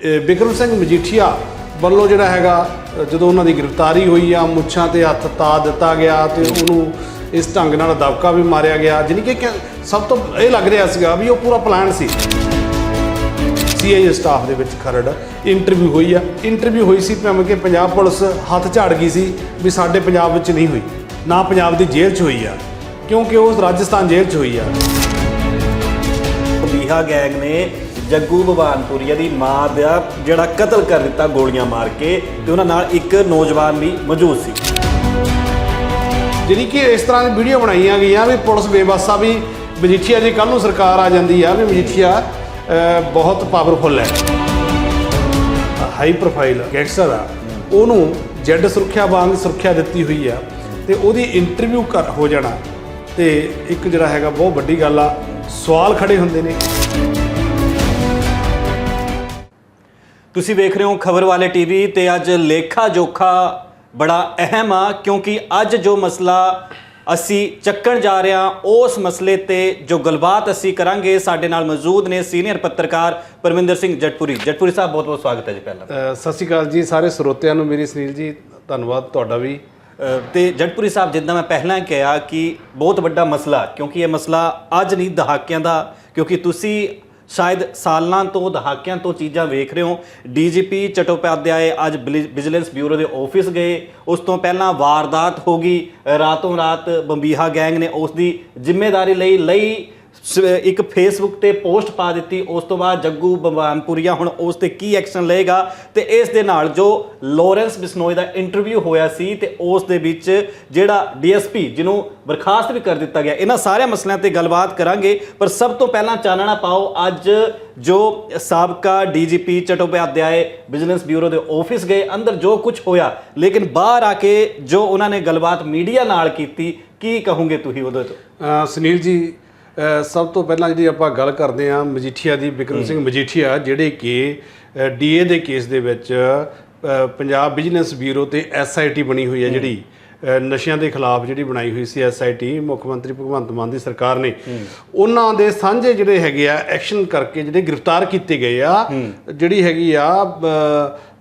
ਬਿਕਰਮ ਸਿੰਘ ਮਜੀਠੀਆ ਵੱਲੋਂ ਜਿਹੜਾ ਹੈਗਾ, ਜਦੋਂ ਉਹਨਾਂ ਦੀ ਗ੍ਰਿਫਤਾਰੀ ਹੋਈ ਆ, ਮੁੱਛਾਂ ਤੇ ਹੱਥ ਤਾ ਦਿੱਤਾ ਗਿਆ ਤੇ ਉਹਨੂੰ ਇਸ ਢੰਗ ਨਾਲ ਦਬਕਾ ਵੀ ਮਾਰਿਆ ਗਿਆ। ਜਾਣੀ ਕਿ ਸਭ ਤੋਂ ਇਹ ਲੱਗ ਰਿਹਾ ਸੀਗਾ ਵੀ ਉਹ ਪੂਰਾ ਪਲਾਨ ਸੀ। ਸੀਆਈਏ ਸਟਾਫ ਦੇ ਵਿੱਚ ਖਰੜ ਇੰਟਰਵਿਊ ਹੋਈ ਆ। ਇੰਟਰਵਿਊ ਹੋਈ ਸੀ ਭਾਵੇਂ ਕਿ ਪੰਜਾਬ ਪੁਲਿਸ ਹੱਥ ਝਾੜ ਗਈ ਸੀ ਵੀ ਸਾਡੇ ਪੰਜਾਬ ਵਿੱਚ ਨਹੀਂ ਹੋਈ। ਨਾ ਪੰਜਾਬ ਦੀ ਜੇਲ੍ਹ 'ਚ ਹੋਈ ਆ, ਕਿਉਂਕਿ ਉਹ ਰਾਜਸਥਾਨ ਜੇਲ੍ਹ 'ਚ ਹੋਈ ਆ। ਬੀਹਾ ਗੈਂਗ ਨੇ ਜੱਗੂ ਭਵਾਨਪੁਰੀਆ ਦੀ ਮਾਂ ਦਾ ਜਿਹੜਾ ਕਤਲ ਕਰ ਦਿੱਤਾ, ਗੋਲੀਆਂ ਮਾਰ ਕੇ, ਤੇ ਉਹਨਾਂ ਨਾਲ ਇੱਕ ਨੌਜਵਾਨ ਵੀ ਮੌਜੂਦ ਸੀ। ਜਿਹੜੀ ਕਿ ਇਸ ਤਰ੍ਹਾਂ ਦੀ ਵੀਡੀਓ ਬਣਾਈਆਂ ਗਈਆਂ ਵੀ ਪੁਲਿਸ ਬੇਵਸਾ ਵੀ ਮਜੀਠੀਆ ਜੀ ਕੱਲ ਨੂੰ ਸਰਕਾਰ ਆ ਜਾਂਦੀ ਆ ਵੀ ਮਜੀਠੀਆ ਬਹੁਤ ਪਾਵਰਫੁਲ ਹੈ। ਹਾਈ ਪ੍ਰੋਫਾਈਲ ਗੈਂਗਸਟਰ ਆ। ਉਹਨੂੰ ਜੈਡ ਸੁਰੱਖਿਆ ਵਾਂਗ ਸੁਰੱਖਿਆ ਦਿੱਤੀ ਹੋਈ ਆ ਤੇ ਉਹਦੀ ਇੰਟਰਵਿਊ ਕਰ ਹੋ ਜਾਣਾ। ਤੇ ਇੱਕ ਜਿਹੜਾ ਹੈਗਾ, ਬਹੁਤ ਵੱਡੀ ਗੱਲ ਆ, ਸਵਾਲ ਖੜੇ ਹੁੰਦੇ ਨੇ। ਤੁਸੀਂ ਵੇਖ ਰਹੇ ਹੋ ਖਬਰ ਵਾਲੇ ਟੀਵੀ ਤੇ ਅੱਜ ਲੇਖਾ ਜੋਖਾ ਬੜਾ ਅਹਿਮ ਆ ਕਿਉਂਕਿ ਅੱਜ ਜੋ ਮਸਲਾ ਅਸੀਂ ਚੱਕਣ ਜਾ ਰਹੇ ਹਾਂ ਉਸ ਮਸਲੇ ਤੇ ਜੋ ਗੱਲਬਾਤ ਅਸੀਂ ਕਰਾਂਗੇ ਸਾਡੇ ਨਾਲ ਮੌਜੂਦ ਨੇ ਸੀਨੀਅਰ ਪੱਤਰਕਾਰ ਪਰਮਿੰਦਰ ਸਿੰਘ ਜਟਪੁਰੀ। ਜਟਪੁਰੀ ਸਾਹਿਬ ਬਹੁਤ ਬਹੁਤ ਸਵਾਗਤ ਹੈ ਜੀ ਪਹਿਲਾਂ। ਸਤਿ ਸ਼੍ਰੀ ਅਕਾਲ ਜੀ ਸਾਰੇ ਸਰੋਤਿਆਂ ਨੂੰ ਮੇਰੀ ਸੁਨੀਲ ਜੀ ਧੰਨਵਾਦ ਤੁਹਾਡਾ ਵੀ। ਤੇ ਜਟਪੁਰੀ ਸਾਹਿਬ ਜਿੱਦਾਂ ਮੈਂ ਪਹਿਲਾਂ ਕਿਹਾ ਕਿ ਬਹੁਤ ਵੱਡਾ ਮਸਲਾ ਕਿਉਂਕਿ ਇਹ ਮਸਲਾ ਅੱਜ ਨਹੀਂ ਦਹਾਕਿਆਂ ਦਾ ਕਿਉਂਕਿ ਤੁਸੀਂ ਸ਼ਾਇਦ ਸਾਲਾਂ ਤੋਂ, ਦਹਾਕਿਆਂ ਤੋਂ ਚੀਜ਼ਾਂ ਵੇਖ ਰਹੇ ਹੋ। ਡੀਜੀਪੀ ਚਟੋਪਾਧਿਆਏ ਅੱਜ ਬਿਲੀ- ਵਿਜੀਲੈਂਸ ਬਿਊਰੋ ਦੇ ਆਫਿਸ ਗਏ। ਉਸ ਤੋਂ ਪਹਿਲਾਂ ਵਾਰਦਾਤ ਹੋ ਗਈ। ਰਾਤੋਂ ਰਾਤ ਬੰਬੀਹਾ ਗੈਂਗ ਨੇ ਉਸ ਦੀ ਜ਼ਿੰਮੇਵਾਰੀ ਲਈ ਲਈ ਸ- ਇੱਕ ਫੇਸਬੁੱਕ ਤੇ ਪੋਸਟ ਪਾ ਦਿੱਤੀ, ਉਸ ਤੋਂ ਬਾਅਦ ਜੱਗੂ ਬੰਬਾਨਪੁਰੀਆ ਹੁਣ ਉਸ ਤੇ ਕੀ ਐਕਸ਼ਨ ਲਏਗਾ ਤੇ ਇਸ ਦੇ ਨਾਲ ਜੋ ਲਾਰੈਂਸ ਬਿਸਨੋਏ ਦਾ ਇੰਟਰਵਿਊ ਹੋਇਆ ਸੀ ਤੇ ਉਸ ਦੇ ਵਿੱਚ ਜਿਹੜਾ ਡੀਐਸਪੀ ਜਿਹਨੂੰ ਬਰਖਾਸਤ ਵੀ ਕਰ ਦਿੱਤਾ ਗਿਆ, ਇਹਨਾਂ ਸਾਰਿਆਂ ਮਸਲਿਆਂ ਤੇ ਗੱਲਬਾਤ ਕਰਾਂਗੇ, ਪਰ ਸਭ ਤੋਂ ਪਹਿਲਾਂ ਚਾਨਣਾ ਪਾਓ, ਅੱਜ ਜੋ ਸਾਬਕਾ ਡੀਜੀਪੀ ਚਟੋਪਾਧਿਆਏ ਵਿਜੀਲੈਂਸ ਬਿਊਰੋ ਦੇ ਆਫਿਸ ਗਏ, ਅੰਦਰ ਜੋ ਕੁਝ ਹੋਇਆ, ਲੇਕਿਨ ਬਾਹਰ ਆ ਕੇ ਜੋ ਉਹਨਾਂ ਨੇ ਗੱਲਬਾਤ ਮੀਡੀਆ ਨਾਲ ਕੀਤੀ, ਕੀ ਕਹੋਗੇ ਤੁਸੀਂ ਉਹਦੇ ਤੋਂ? ਅਹ ਸੁਨੀਲ ਜੀ ਸਭ ਤੋਂ ਪਹਿਲਾਂ ਜਿਹੜੀ ਆਪਾਂ ਗੱਲ ਕਰਦੇ ਹਾਂ ਮਜੀਠੀਆ ਦੀ ਵਿਕਰਮ ਸਿੰਘ ਮਜੀਠੀਆ ਜਿਹੜੇ ਕਿ ਡੀਏ ਦੇ ਕੇਸ ਦੇ ਵਿੱਚ ਪੰਜਾਬ ਬਿਜ਼ਨਸ ਬਿਊਰੋ ਤੇ ਐਸਆਈਟੀ ਬਣੀ ਹੋਈ ਹੈ ਜਿਹੜੀ ਨਸ਼ਿਆਂ ਦੇ ਖਿਲਾਫ ਜਿਹੜੀ ਬਣਾਈ ਹੋਈ ਸੀ ਐਸਆਈਟੀ ਮੁੱਖ ਮੰਤਰੀ ਭਗਵੰਤ ਮਾਨ ਦੀ ਸਰਕਾਰ ਨੇ। ਉਹਨਾਂ ਦੇ ਸਾਂਝੇ ਜਿਹੜੇ ਹੈਗੇ ਆ ਐਕਸ਼ਨ ਕਰਕੇ ਜਿਹੜੇ ਗ੍ਰਿਫਤਾਰ ਕੀਤੇ ਗਏ ਆ ਜਿਹੜੀ ਹੈਗੀ ਆ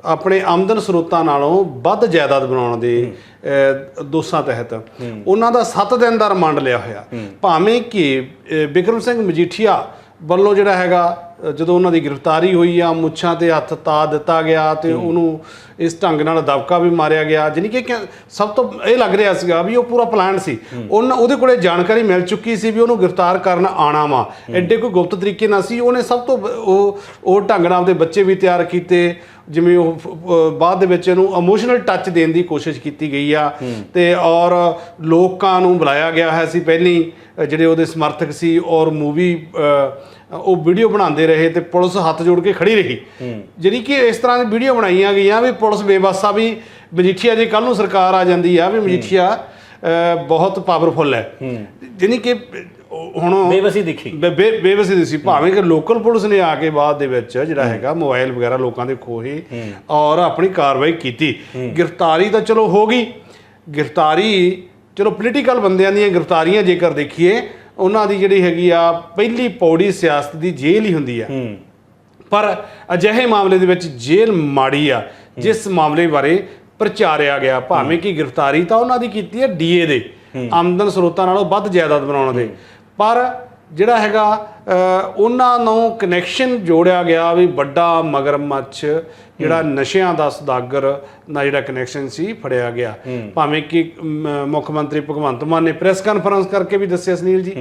ਆਪਣੇ ਆਮਦਨ ਸਰੋਤਾਂ ਨਾਲੋਂ ਵੱਧ ਜਾਇਦਾਦ ਬਣਾਉਣ ਦੇ ਦੋਸ਼ਾਂ ਤਹਿਤ। ਉਹਨਾਂ ਦਾ 7 ਦਿਨ ਦਾ ਰਿਮਾਂਡ ਲਿਆ ਹੋਇਆ। ਭਾਵੇਂ ਕਿ ਬਿਕਰਮ ਸਿੰਘ ਮਜੀਠੀਆ ਵੱਲੋਂ ਜਿਹੜਾ ਹੈਗਾ ਜਦੋਂ ਉਹਨਾਂ ਦੀ ਗ੍ਰਿਫਤਾਰੀ ਹੋਈ ਆ ਮੁੱਛਾਂ ਤੇ ਹੱਥ ਤਾ ਦਿੱਤਾ ਗਿਆ ਤੇ ਉਹਨੂੰ ਇਸ ਢੰਗ ਨਾਲ ਦਬਕਾ ਵੀ ਮਾਰਿਆ ਗਿਆ। ਜਾਣੀ ਕਿ ਸਭ ਤੋਂ ਇਹ ਲੱਗ ਰਿਹਾ ਸੀਗਾ ਵੀ ਉਹ ਪੂਰਾ ਪਲਾਨ ਸੀ। ਉਹਨਾਂ ਉਹਦੇ ਕੋਲੇ ਜਾਣਕਾਰੀ ਮਿਲ ਚੁੱਕੀ ਸੀ ਵੀ ਉਹਨੂੰ ਗ੍ਰਿਫਤਾਰ ਕਰਨ ਆਣਾ ਵਾ। ਐਡੇ ਕੋਈ ਗੁਪਤ ਤਰੀਕੇ ਨਾਲ ਸੀ। ਉਹਨੇ ਸਭ ਤੋਂ ਉਹ ਉਹ ਢੰਗ ਨਾਲ ਆਪਦੇ ਬੱਚੇ ਵੀ ਤਿਆਰ ਕੀਤੇ। ਜਿਵੇਂ ਉਹ ਬਾਅਦ ਦੇ ਵਿੱਚ ਇਹਨੂੰ ਇਮੋਸ਼ਨਲ ਟੱਚ ਦੇਣ ਦੀ ਕੋਸ਼ਿਸ਼ ਕੀਤੀ ਗਈ ਆ। ਤੇ ਔਰ ਲੋਕਾਂ ਨੂੰ ਬੁਲਾਇਆ ਗਿਆ ਹੈ ਸੀ ਪਹਿਲੀ ਜਿਹੜੇ ਉਹਦੇ ਸਮਰਥਕ ਸੀ ਔਰ ਮੂਵੀ ਉਹ ਵੀਡੀਓ ਬਣਾਉਂਦੇ ਰਹੇ ਤੇ ਪੁਲਿਸ ਹੱਥ ਜੋੜ ਕੇ ਖੜੀ ਰਹੀ। ਜਿਹੜੀ ਕਿ ਇਸ ਤਰ੍ਹਾਂ ਦੀ ਵੀਡੀਓ ਬਣਾਈਆਂ ਗਈਆਂ ਵੀ ਪੁਲਿਸ ਬੇਵਸਾ ਵੀ ਮਜੀਠੀਆ ਜੇ ਕੱਲ ਨੂੰ ਸਰਕਾਰ ਆ ਜਾਂਦੀ ਆ ਵੀ ਮਜੀਠੀਆ ਬਹੁਤ ਪਾਵਰਫੁਲ ਹੈ। ਜਾਣੀ ਕਿ ਹੁਣ ਬੇਵਸੀ ਦਿਖੀ। ਬੇਵਸੀ ਦੀ ਸੀ ਭਾਵੇਂ ਕਿ ਲੋਕਲ ਪੁਲਿਸ ਨੇ ਆ ਕੇ ਬਾਅਦ ਦੇ ਵਿੱਚ ਜਿਹੜਾ ਹੈਗਾ ਮੋਬਾਈਲ ਵਗੈਰਾ ਲੋਕਾਂ ਦੇ ਖੋਹੇ ਔਰ ਆਪਣੀ ਕਾਰਵਾਈ ਕੀਤੀ। ਗ੍ਰਿਫਤਾਰੀ ਤਾਂ ਚਲੋ ਹੋ ਗਈ। ਗ੍ਰਿਫਤਾਰੀ ਚਲੋ ਪੋਲੀਟੀਕਲ ਬੰਦਿਆਂ ਦੀਆਂ ਗ੍ਰਿਫਤਾਰੀਆਂ ਜੇਕਰ ਦੇਖੀਏ ਉਹਨਾਂ ਦੀ ਜਿਹੜੀ ਹੈਗੀ ਆ ਪਹਿਲੀ ਪੌੜੀ ਸਿਆਸਤ ਦੀ ਜੇਲ੍ਹ ਹੀ ਹੁੰਦੀ ਆ। ਪਰ ਅਜਿਹੇ ਮਾਮਲੇ ਦੇ ਵਿੱਚ ਜੇਲ੍ਹ ਮਾੜੀ ਆ ਜਿਸ ਮਾਮਲੇ ਬਾਰੇ ਪ੍ਰਚਾਰਿਆ ਗਿਆ। ਭਾਵੇਂ ਕਿ ਗ੍ਰਿਫਤਾਰੀ ਤਾਂ ਉਹਨਾਂ ਦੀ ਕੀਤੀ ਹੈ ਡੀਏ ਦੇ। ਆਮਦਨ ਸਰੋਤਾਂ ਨਾਲੋਂ ਵੱਧ ਜਾਇਦਾਦ ਬਣਾਉਣ ਦੇ। ਪਰ ਜਿਹੜਾ ਹੈਗਾ ਉਹਨਾਂ ਨੂੰ ਕਨੈਕਸ਼ਨ ਜੋੜਿਆ ਗਿਆ ਵੀ ਵੱਡਾ ਮਗਰਮੱਛ ਜਿਹੜਾ ਨਸ਼ਿਆਂ ਦਾ ਸਦਾਗਰ ਨਾਲ ਜਿਹੜਾ ਕਨੈਕਸ਼ਨ ਸੀ ਫੜਿਆ ਗਿਆ। ਭਾਵੇਂ ਕਿ ਮੁੱਖ ਮੰਤਰੀ ਭਗਵੰਤ ਮਾਨ ਨੇ ਪ੍ਰੈਸ ਕਾਨਫਰੰਸ ਕਰਕੇ ਵੀ ਦੱਸਿਆ ਸੁਨੀਲ ਜੀ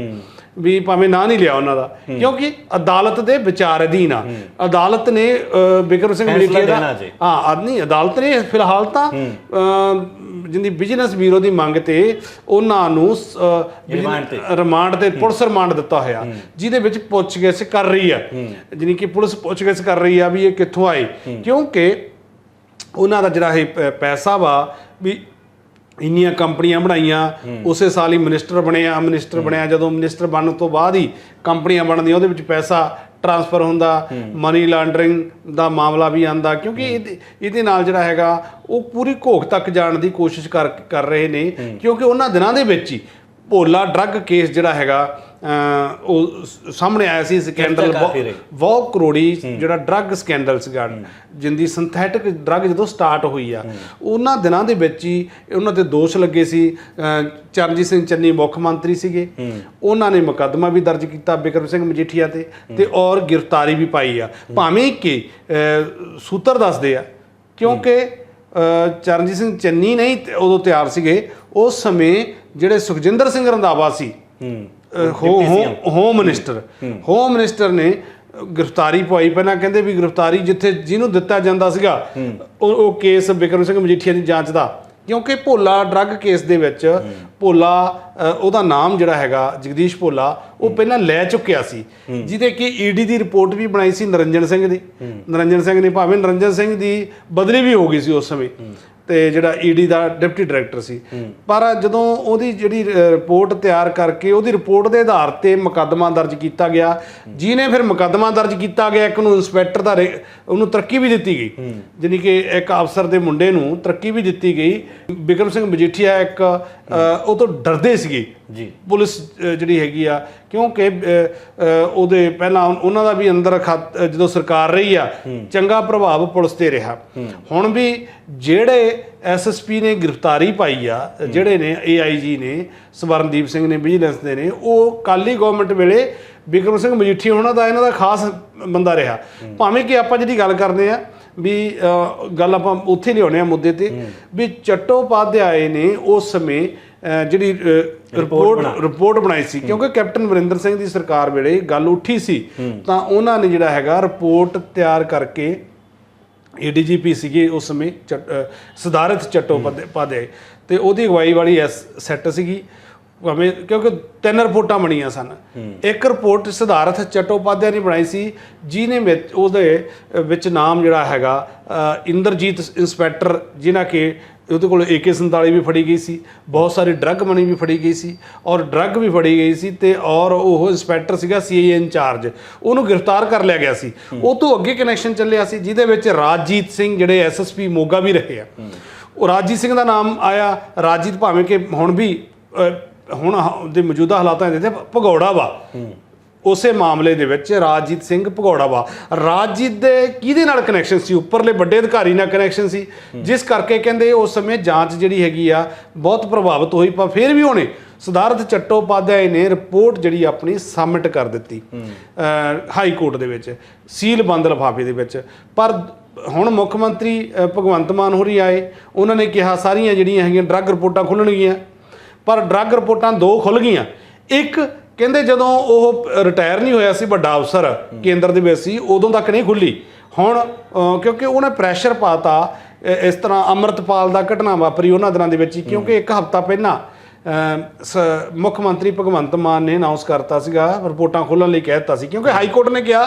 ਵੀ ਭਾਵੇਂ ਨਾਂ ਨਹੀਂ ਲਿਆ ਉਹਨਾਂ ਦਾ ਕਿਉਂਕਿ ਅਦਾਲਤ ਦੇ ਵਿਚਾਰ ਅਧੀਨ ਆ ਅਦਾਲਤ ਨੇ ਬਿਕਰਮ ਸਿੰਘ ਦੇਣਾ ਦਾ। ਹਾਂ ਆਦਮੀ ਅਦਾਲਤ ਨੇ ਫਿਲਹਾਲ ਤਾਂ ਜਿੰਦੀ ਬਿਜ਼ਨਸ ਬਿਊਰੋ ਦੀ ਮੰਗ ਤੇ ਉਹਨਾਂ ਨੂੰ ਰਿਮਾਂਡ ਤੇ। ਰਿਮਾਂਡ ਤੇ ਪੁਲਿਸ ਰਿਮਾਂਡ ਦਿੱਤਾ ਹੋਇਆ ਜਿਹਦੇ ਵਿੱਚ ਪੁੱਛਗਿੱਛ ਕਰ ਰਹੀ ਆ। ਜਾਣੀ ਕਿ ਪੁਲਿਸ ਪੁੱਛਗਿੱਛ ਕਰ ਰਹੀ ਆ ਵੀ ਇਹ ਕਿੱਥੋਂ ਆਏ। ਕਿਉਂਕਿ ਉਹਨਾਂ ਦਾ ਜਿਹੜਾ ਇਹ ਪੈਸਾ ਵਾ ਵੀ ਇੰਨੀਆਂ ਕੰਪਨੀਆਂ ਬਣਾਈਆਂ ਉਸੇ ਸਾਲ ਹੀ ਮਿਨਿਸਟਰ ਬਣਿਆ ਮਿਨਿਸਟਰ ਬਣਿਆ ਜਦੋਂ ਮਿਨਿਸਟਰ ਬਣਨ ਤੋਂ ਬਾਅਦ ਹੀ ਕੰਪਨੀਆਂ ਬਣਦੀਆਂ ਉਹਦੇ ਵਿੱਚ ਪੈਸਾ ਟ੍ਰਾਂਸਫਰ ਹੁੰਦਾ ਮਨੀ ਲਾਂਡਰਿੰਗ ਦਾ ਮਾਮਲਾ ਵੀ ਆਂਦਾ ਕਿਉਂਕਿ ਇਹਦੇ ਇਹਦੇ ਨਾਲ ਜਿਹੜਾ ਹੈਗਾ ਉਹ ਪੂਰੀ ਘੋਖ ਤੱਕ ਜਾਣ ਦੀ ਕੋਸ਼ਿਸ਼ ਕਰ ਕਰ ਰਹੇ ਨੇ ਕਿਉਂਕਿ ਉਹਨਾਂ ਦਿਨਾਂ ਦੇ ਵਿੱਚ ਹੀ ਭੋਲਾ ਡਰੱਗ ਕੇਸ ਜਿਹੜਾ ਹੈਗਾ ਉਹ ਸਾਹਮਣੇ ਆਇਆ ਸੀ ਸਕੈਂਡਲ। ਬਹੁਤ ਕਰੋੜੀ ਜਿਹੜਾ ਡਰੱਗ ਸਕੈਂਡਲ ਸੀਗਾ ਜਿੰਦੀ ਸਿੰਥੈਟਿਕ ਡਰੱਗ ਜਦੋਂ ਸਟਾਰਟ ਹੋਈ ਆ ਉਹਨਾਂ ਦਿਨਾਂ ਦੇ ਵਿੱਚ ਹੀ ਉਹਨਾਂ ਤੇ ਦੋਸ਼ ਲੱਗੇ ਸੀ ਚਰਨਜੀਤ ਸਿੰਘ ਚੰਨੀ ਮੁੱਖ ਮੰਤਰੀ ਸੀਗੇ। ਉਹਨਾਂ ਨੇ ਮੁਕੱਦਮਾ ਵੀ ਦਰਜ ਕੀਤਾ ਬਿਕਰਮ ਸਿੰਘ ਮਜੀਠੀਆ ਤੇ ਤੇ ਔਰ ਗ੍ਰਿਫਤਾਰੀ ਵੀ ਪਾਈ ਆ। ਭਾਵੇਂ ਕਿ ਸੂਤਰ ਦੱਸਦੇ ਆ ਕਿਉਂਕਿ ਚਰਨਜੀਤ ਸਿੰਘ ਚੰਨੀ ਨਹੀਂ ਉਦੋਂ ਤਿਆਰ ਸੀਗੇ। ਉਸ ਸਮੇਂ ਜਿਹੜੇ ਸੁਖਜਿੰਦਰ ਸਿੰਘ ਰੰਧਾਵਾ ਸੀ ਹੋਮ ਮਿਨਿਸਟਰ। ਹੋਮ ਮਿਨਿਸਟਰ ਨੇ ਗ੍ਰਿਫਤਾਰੀ ਪਵਾਈ। ਪਹਿਲਾਂ ਕਹਿੰਦੇ ਵੀ ਗ੍ਰਿਫਤਾਰੀ ਜਿੱਥੇ ਜਿਹਨੂੰ ਦਿੱਤਾ ਜਾਂਦਾ ਸੀਗਾ ਉਹ ਕੇਸ ਬਿਕਰਮ ਸਿੰਘ ਮਜੀਠੀਆ ਦੀ ਜਾਂਚ ਦਾ ਕਿਉਂਕਿ ਭੋਲਾ ਡਰੱਗ ਕੇਸ ਦੇ ਵਿੱਚ ਭੋਲਾ ਉਹਦਾ ਨਾਮ ਜਿਹੜਾ ਹੈਗਾ ਜਗਦੀਸ਼ ਭੋਲਾ ਉਹ ਪਹਿਲਾਂ ਲੈ ਚੁੱਕਿਆ ਸੀ। ਜਿਹਦੇ ਕਿ ਈਡੀ ਦੀ ਰਿਪੋਰਟ ਵੀ ਬਣਾਈ ਸੀ ਨਰਿੰਜਨ ਸਿੰਘ ਦੀ। ਨਰਿੰਜਨ ਸਿੰਘ ਨੇ ਭਾਵੇਂ ਨਰਿੰਜਨ ਸਿੰਘ ਦੀ ਬਦਲੀ ਵੀ ਹੋ ਗਈ ਸੀ ਉਸ ਸਮੇਂ। ਤੇ ਜਿਹੜਾ ਈਡੀ ਦਾ ਡਿਪਟੀ ਡਾਇਰੈਕਟਰ ਸੀ। ਪਰ ਜਦੋਂ ਉਹਦੀ ਜਿਹੜੀ ਰਿਪੋਰਟ ਤਿਆਰ ਕਰਕੇ ਉਹਦੀ ਰਿਪੋਰਟ ਦੇ ਆਧਾਰ ਤੇ ਮੁਕੱਦਮਾ ਦਰਜ ਕੀਤਾ ਗਿਆ ਜਿਹਨੇ ਫਿਰ ਮੁਕੱਦਮਾ ਦਰਜ ਕੀਤਾ ਗਿਆ ਇੱਕ ਨੂੰ ਇੰਸਪੈਕਟਰ ਦਾ ਉਹਨੂੰ ਤਰੱਕੀ ਵੀ ਦਿੱਤੀ ਗਈ। ਜਾਣੀ ਕਿ ਇੱਕ ਅਫਸਰ ਦੇ ਮੁੰਡੇ ਨੂੰ ਤਰੱਕੀ ਵੀ ਦਿੱਤੀ ਗਈ। ਬਿਕਰਮ ਸਿੰਘ ਮਜੀਠੀਆ ਇੱਕ ਉਹ ਤੋਂ ਡਰਦੇ ਸੀਗੇ। ਜੀ। ਪੁਲਿਸ ਜਿਹੜੀ ਹੈਗੀ ਆ ਕਿਉਂਕਿ ਉਹਦੇ ਪਹਿਲਾਂ ਉਹਨਾਂ ਦਾ ਵੀ ਅੰਦਰ ਜਦੋਂ ਸਰਕਾਰ ਰਹੀ ਆ ਚੰਗਾ ਪ੍ਰਭਾਵ ਪੁਲਿਸ ਤੇ ਰਿਹਾ। ਹੁਣ ਵੀ ਜਿਹੜੇ ਐਸਐਸਪੀ ਨੇ ਗ੍ਰਿਫਤਾਰੀ ਪਾਈ ਆ ਜਿਹੜੇ ਨੇ ਏਆਈਜੀ ਨੇ ਸਵਰਨਦੀਪ ਸਿੰਘ ਨੇ ਵਿਜੀਲੈਂਸ ਦੇ ਨੇ ਉਹ ਕਾਲੀ ਗਵਰਨਮੈਂਟ ਵੇਲੇ ਬਿਕਰਮ ਸਿੰਘ ਮਜੀਠੀ ਉਹਨਾਂ ਦਾ ਇਹਨਾਂ ਦਾ ਖਾਸ ਬੰਦਾ ਰਿਹਾ। ਭਾਵੇਂ ਕਿ ਆਪਾਂ ਜਿਹੜੀ ਗੱਲ ਕਰਦੇ ਆ ਵੀ ਗੱਲ ਆਪਾਂ ਉੱਥੇ ਲਿਆਉਣੇ ਆ ਮੁੱਦੇ ਤੇ ਵੀ ਚਟੋਪਾਧਿਆਏ ਨੇ ਉਸ ਸਮੇਂ ਜਿਹੜੀ ਰਿਪੋਰਟ ਰਿਪੋਰਟ ਬਣਾਈ ਸੀ। ਕਿਉਂਕਿ ਕੈਪਟਨ ਵਰਿੰਦਰ ਸਿੰਘ ਦੀ ਸਰਕਾਰ ਵੇਲੇ ਗੱਲ ਉੱਠੀ ਸੀ। ਤਾਂ ਉਹਨਾਂ ਨੇ ਜਿਹੜਾ ਹੈਗਾ ਰਿਪੋਰਟ ਤਿਆਰ ਕਰਕੇ ਏਡੀਜੀਪੀ ਸੀਗੇ ਉਸ ਸਮੇਂ ਸਿਧਾਰਥ ਚਟੋਪਾਧਿਆਏ ਤੇ ਉਹਦੀ ਅਗਵਾਈ ਵਾਲੀ ਐਸ ਸੈੱਟ ਸੀਗੀ। ਭਾਵੇਂ ਕਿਉਂਕਿ ਤਿੰਨ ਰਿਪੋਰਟਾਂ ਬਣੀਆਂ ਸਨ। ਇੱਕ ਰਿਪੋਰਟ ਸਿਧਾਰਥ ਚਟੋਪਾਧਿਆਏ ਨੇ ਬਣਾਈ ਸੀ ਜਿਹਨੇ ਵਿੱਚ ਉਹਦੇ ਵਿੱਚ ਨਾਮ ਜਿਹੜਾ ਹੈਗਾ ਇੰਦਰਜੀਤ ਇੰਸਪੈਕਟਰ ਜਿਨ੍ਹਾਂ ਕਿ ਉਹਦੇ ਕੋਲ AK47 ਵੀ ਫੜੀ ਗਈ ਸੀ ਬਹੁਤ ਸਾਰੀ ਡਰੱਗ ਮਨੀ ਵੀ ਫੜੀ ਗਈ ਸੀ ਔਰ ਡਰੱਗ ਵੀ ਫੜੀ ਗਈ ਸੀ ਤੇ ਔਰ ਉਹ ਇੰਸਪੈਕਟਰ ਸੀਗਾ ਸੀਆਈ ਇੰਚਾਰਜ ਉਹਨੂੰ ਗ੍ਰਿਫਤਾਰ ਕਰ ਲਿਆ ਗਿਆ ਸੀ। ਉਹ ਤੋਂ ਅੱਗੇ ਕਨੈਕਸ਼ਨ ਚੱਲਿਆ ਸੀ ਜਿਹਦੇ ਵਿੱਚ ਰਾਜਜੀਤ ਸਿੰਘ ਜਿਹੜੇ ਐਸਐਸਪੀ ਮੋਗਾ ਵੀ ਰਹੇ ਆ। ਉਹ ਰਾਜਜੀਤ ਸਿੰਘ ਦਾ ਨਾਮ ਆਇਆ ਰਾਜਜੀਤ ਭਾਵੇਂ ਕਿ ਹੁਣ ਵੀ ਹੁਣ ਦੇ ਮੌਜੂਦਾ ਹਾਲਾਤਾਂ ਦੇ ਤੇ ਭਗੌੜਾ ਵਾ। ਉਸੇ ਮਾਮਲੇ ਦੇ ਵਿੱਚ ਰਾਜਜੀਤ ਸਿੰਘ ਭਗੌੜਾ ਵਾ ਰਾਜਜੀਤ ਦੇ ਕਿਹਦੇ ਨਾਲ ਕਨੈਕਸ਼ਨ ਸੀ? ਉੱਪਰਲੇ ਵੱਡੇ ਅਧਿਕਾਰੀ ਨਾਲ ਕਨੈਕਸ਼ਨ ਸੀ। ਜਿਸ ਕਰਕੇ ਕਹਿੰਦੇ ਉਸ ਸਮੇਂ ਜਾਂਚ ਜਿਹੜੀ ਹੈਗੀ ਆ ਬਹੁਤ ਪ੍ਰਭਾਵਿਤ ਹੋਈ ਪਰ ਫਿਰ ਵੀ ਉਹਨੇ ਸਿਧਾਰਥ ਚਟੋਪਾਧਿਆਏ ਨੇ ਰਿਪੋਰਟ ਜਿਹੜੀ ਆਪਣੀ ਸਬਮਿਟ ਕਰ ਦਿੱਤੀ ਹਾਈ ਕੋਰਟ ਦੇ ਵਿੱਚ ਸੀਲ ਬੰਦ ਲਿਫਾਫੇ ਦੇ ਵਿੱਚ। ਪਰ ਹੁਣ ਮੁੱਖ ਮੰਤਰੀ ਭਗਵੰਤ ਮਾਨ ਹੋਰੀ ਆਏ ਉਹਨਾਂ ਨੇ ਕਿਹਾ ਸਾਰੀਆਂ ਜਿਹੜੀਆਂ ਹੈਗੀਆਂ ਡਰੱਗ ਰਿਪੋਰਟਾਂ ਖੁੱਲਣਗੀਆਂ। ਪਰ ਡਰੱਗ ਰਿਪੋਰਟਾਂ ਦੋ ਖੁੱਲ ਗਈਆਂ। ਇੱਕ ਕਹਿੰਦੇ ਜਦੋਂ ਉਹ ਰਿਟਾਇਰ ਨਹੀਂ ਹੋਇਆ ਸੀ ਵੱਡਾ ਅਫਸਰ ਕੇਂਦਰ ਦੇ ਵਿੱਚ ਸੀ ਉਦੋਂ ਤੱਕ ਨਹੀਂ ਖੁੱਲੀ। ਹੁਣ ਕਿਉਂਕਿ ਉਹਨੇ ਪ੍ਰੈਸ਼ਰ ਪਾਤਾ ਇਸ ਤਰ੍ਹਾਂ ਅਮਰਤਪਾਲ ਦਾ ਘਟਨਾ ਵਾਪਰੀ ਉਹਨਾਂ ਦਿਨਾਂ ਦੇ ਵਿੱਚ ਹੀ ਕਿਉਂਕਿ ਇੱਕ ਹਫ਼ਤਾ ਪਹਿਲਾਂ ਮੁੱਖ ਮੰਤਰੀ ਭਗਵੰਤ ਮਾਨ ਨੇ ਅਨਾਉਂਸ ਕਰਤਾ ਸੀਗਾ ਰਿਪੋਰਟਾਂ ਖੋਲਣ ਲਈ ਕਹਿ ਦਿੱਤਾ ਸੀ ਕਿਉਂਕਿ ਹਾਈ ਕੋਰਟ ਨੇ ਕਿਹਾ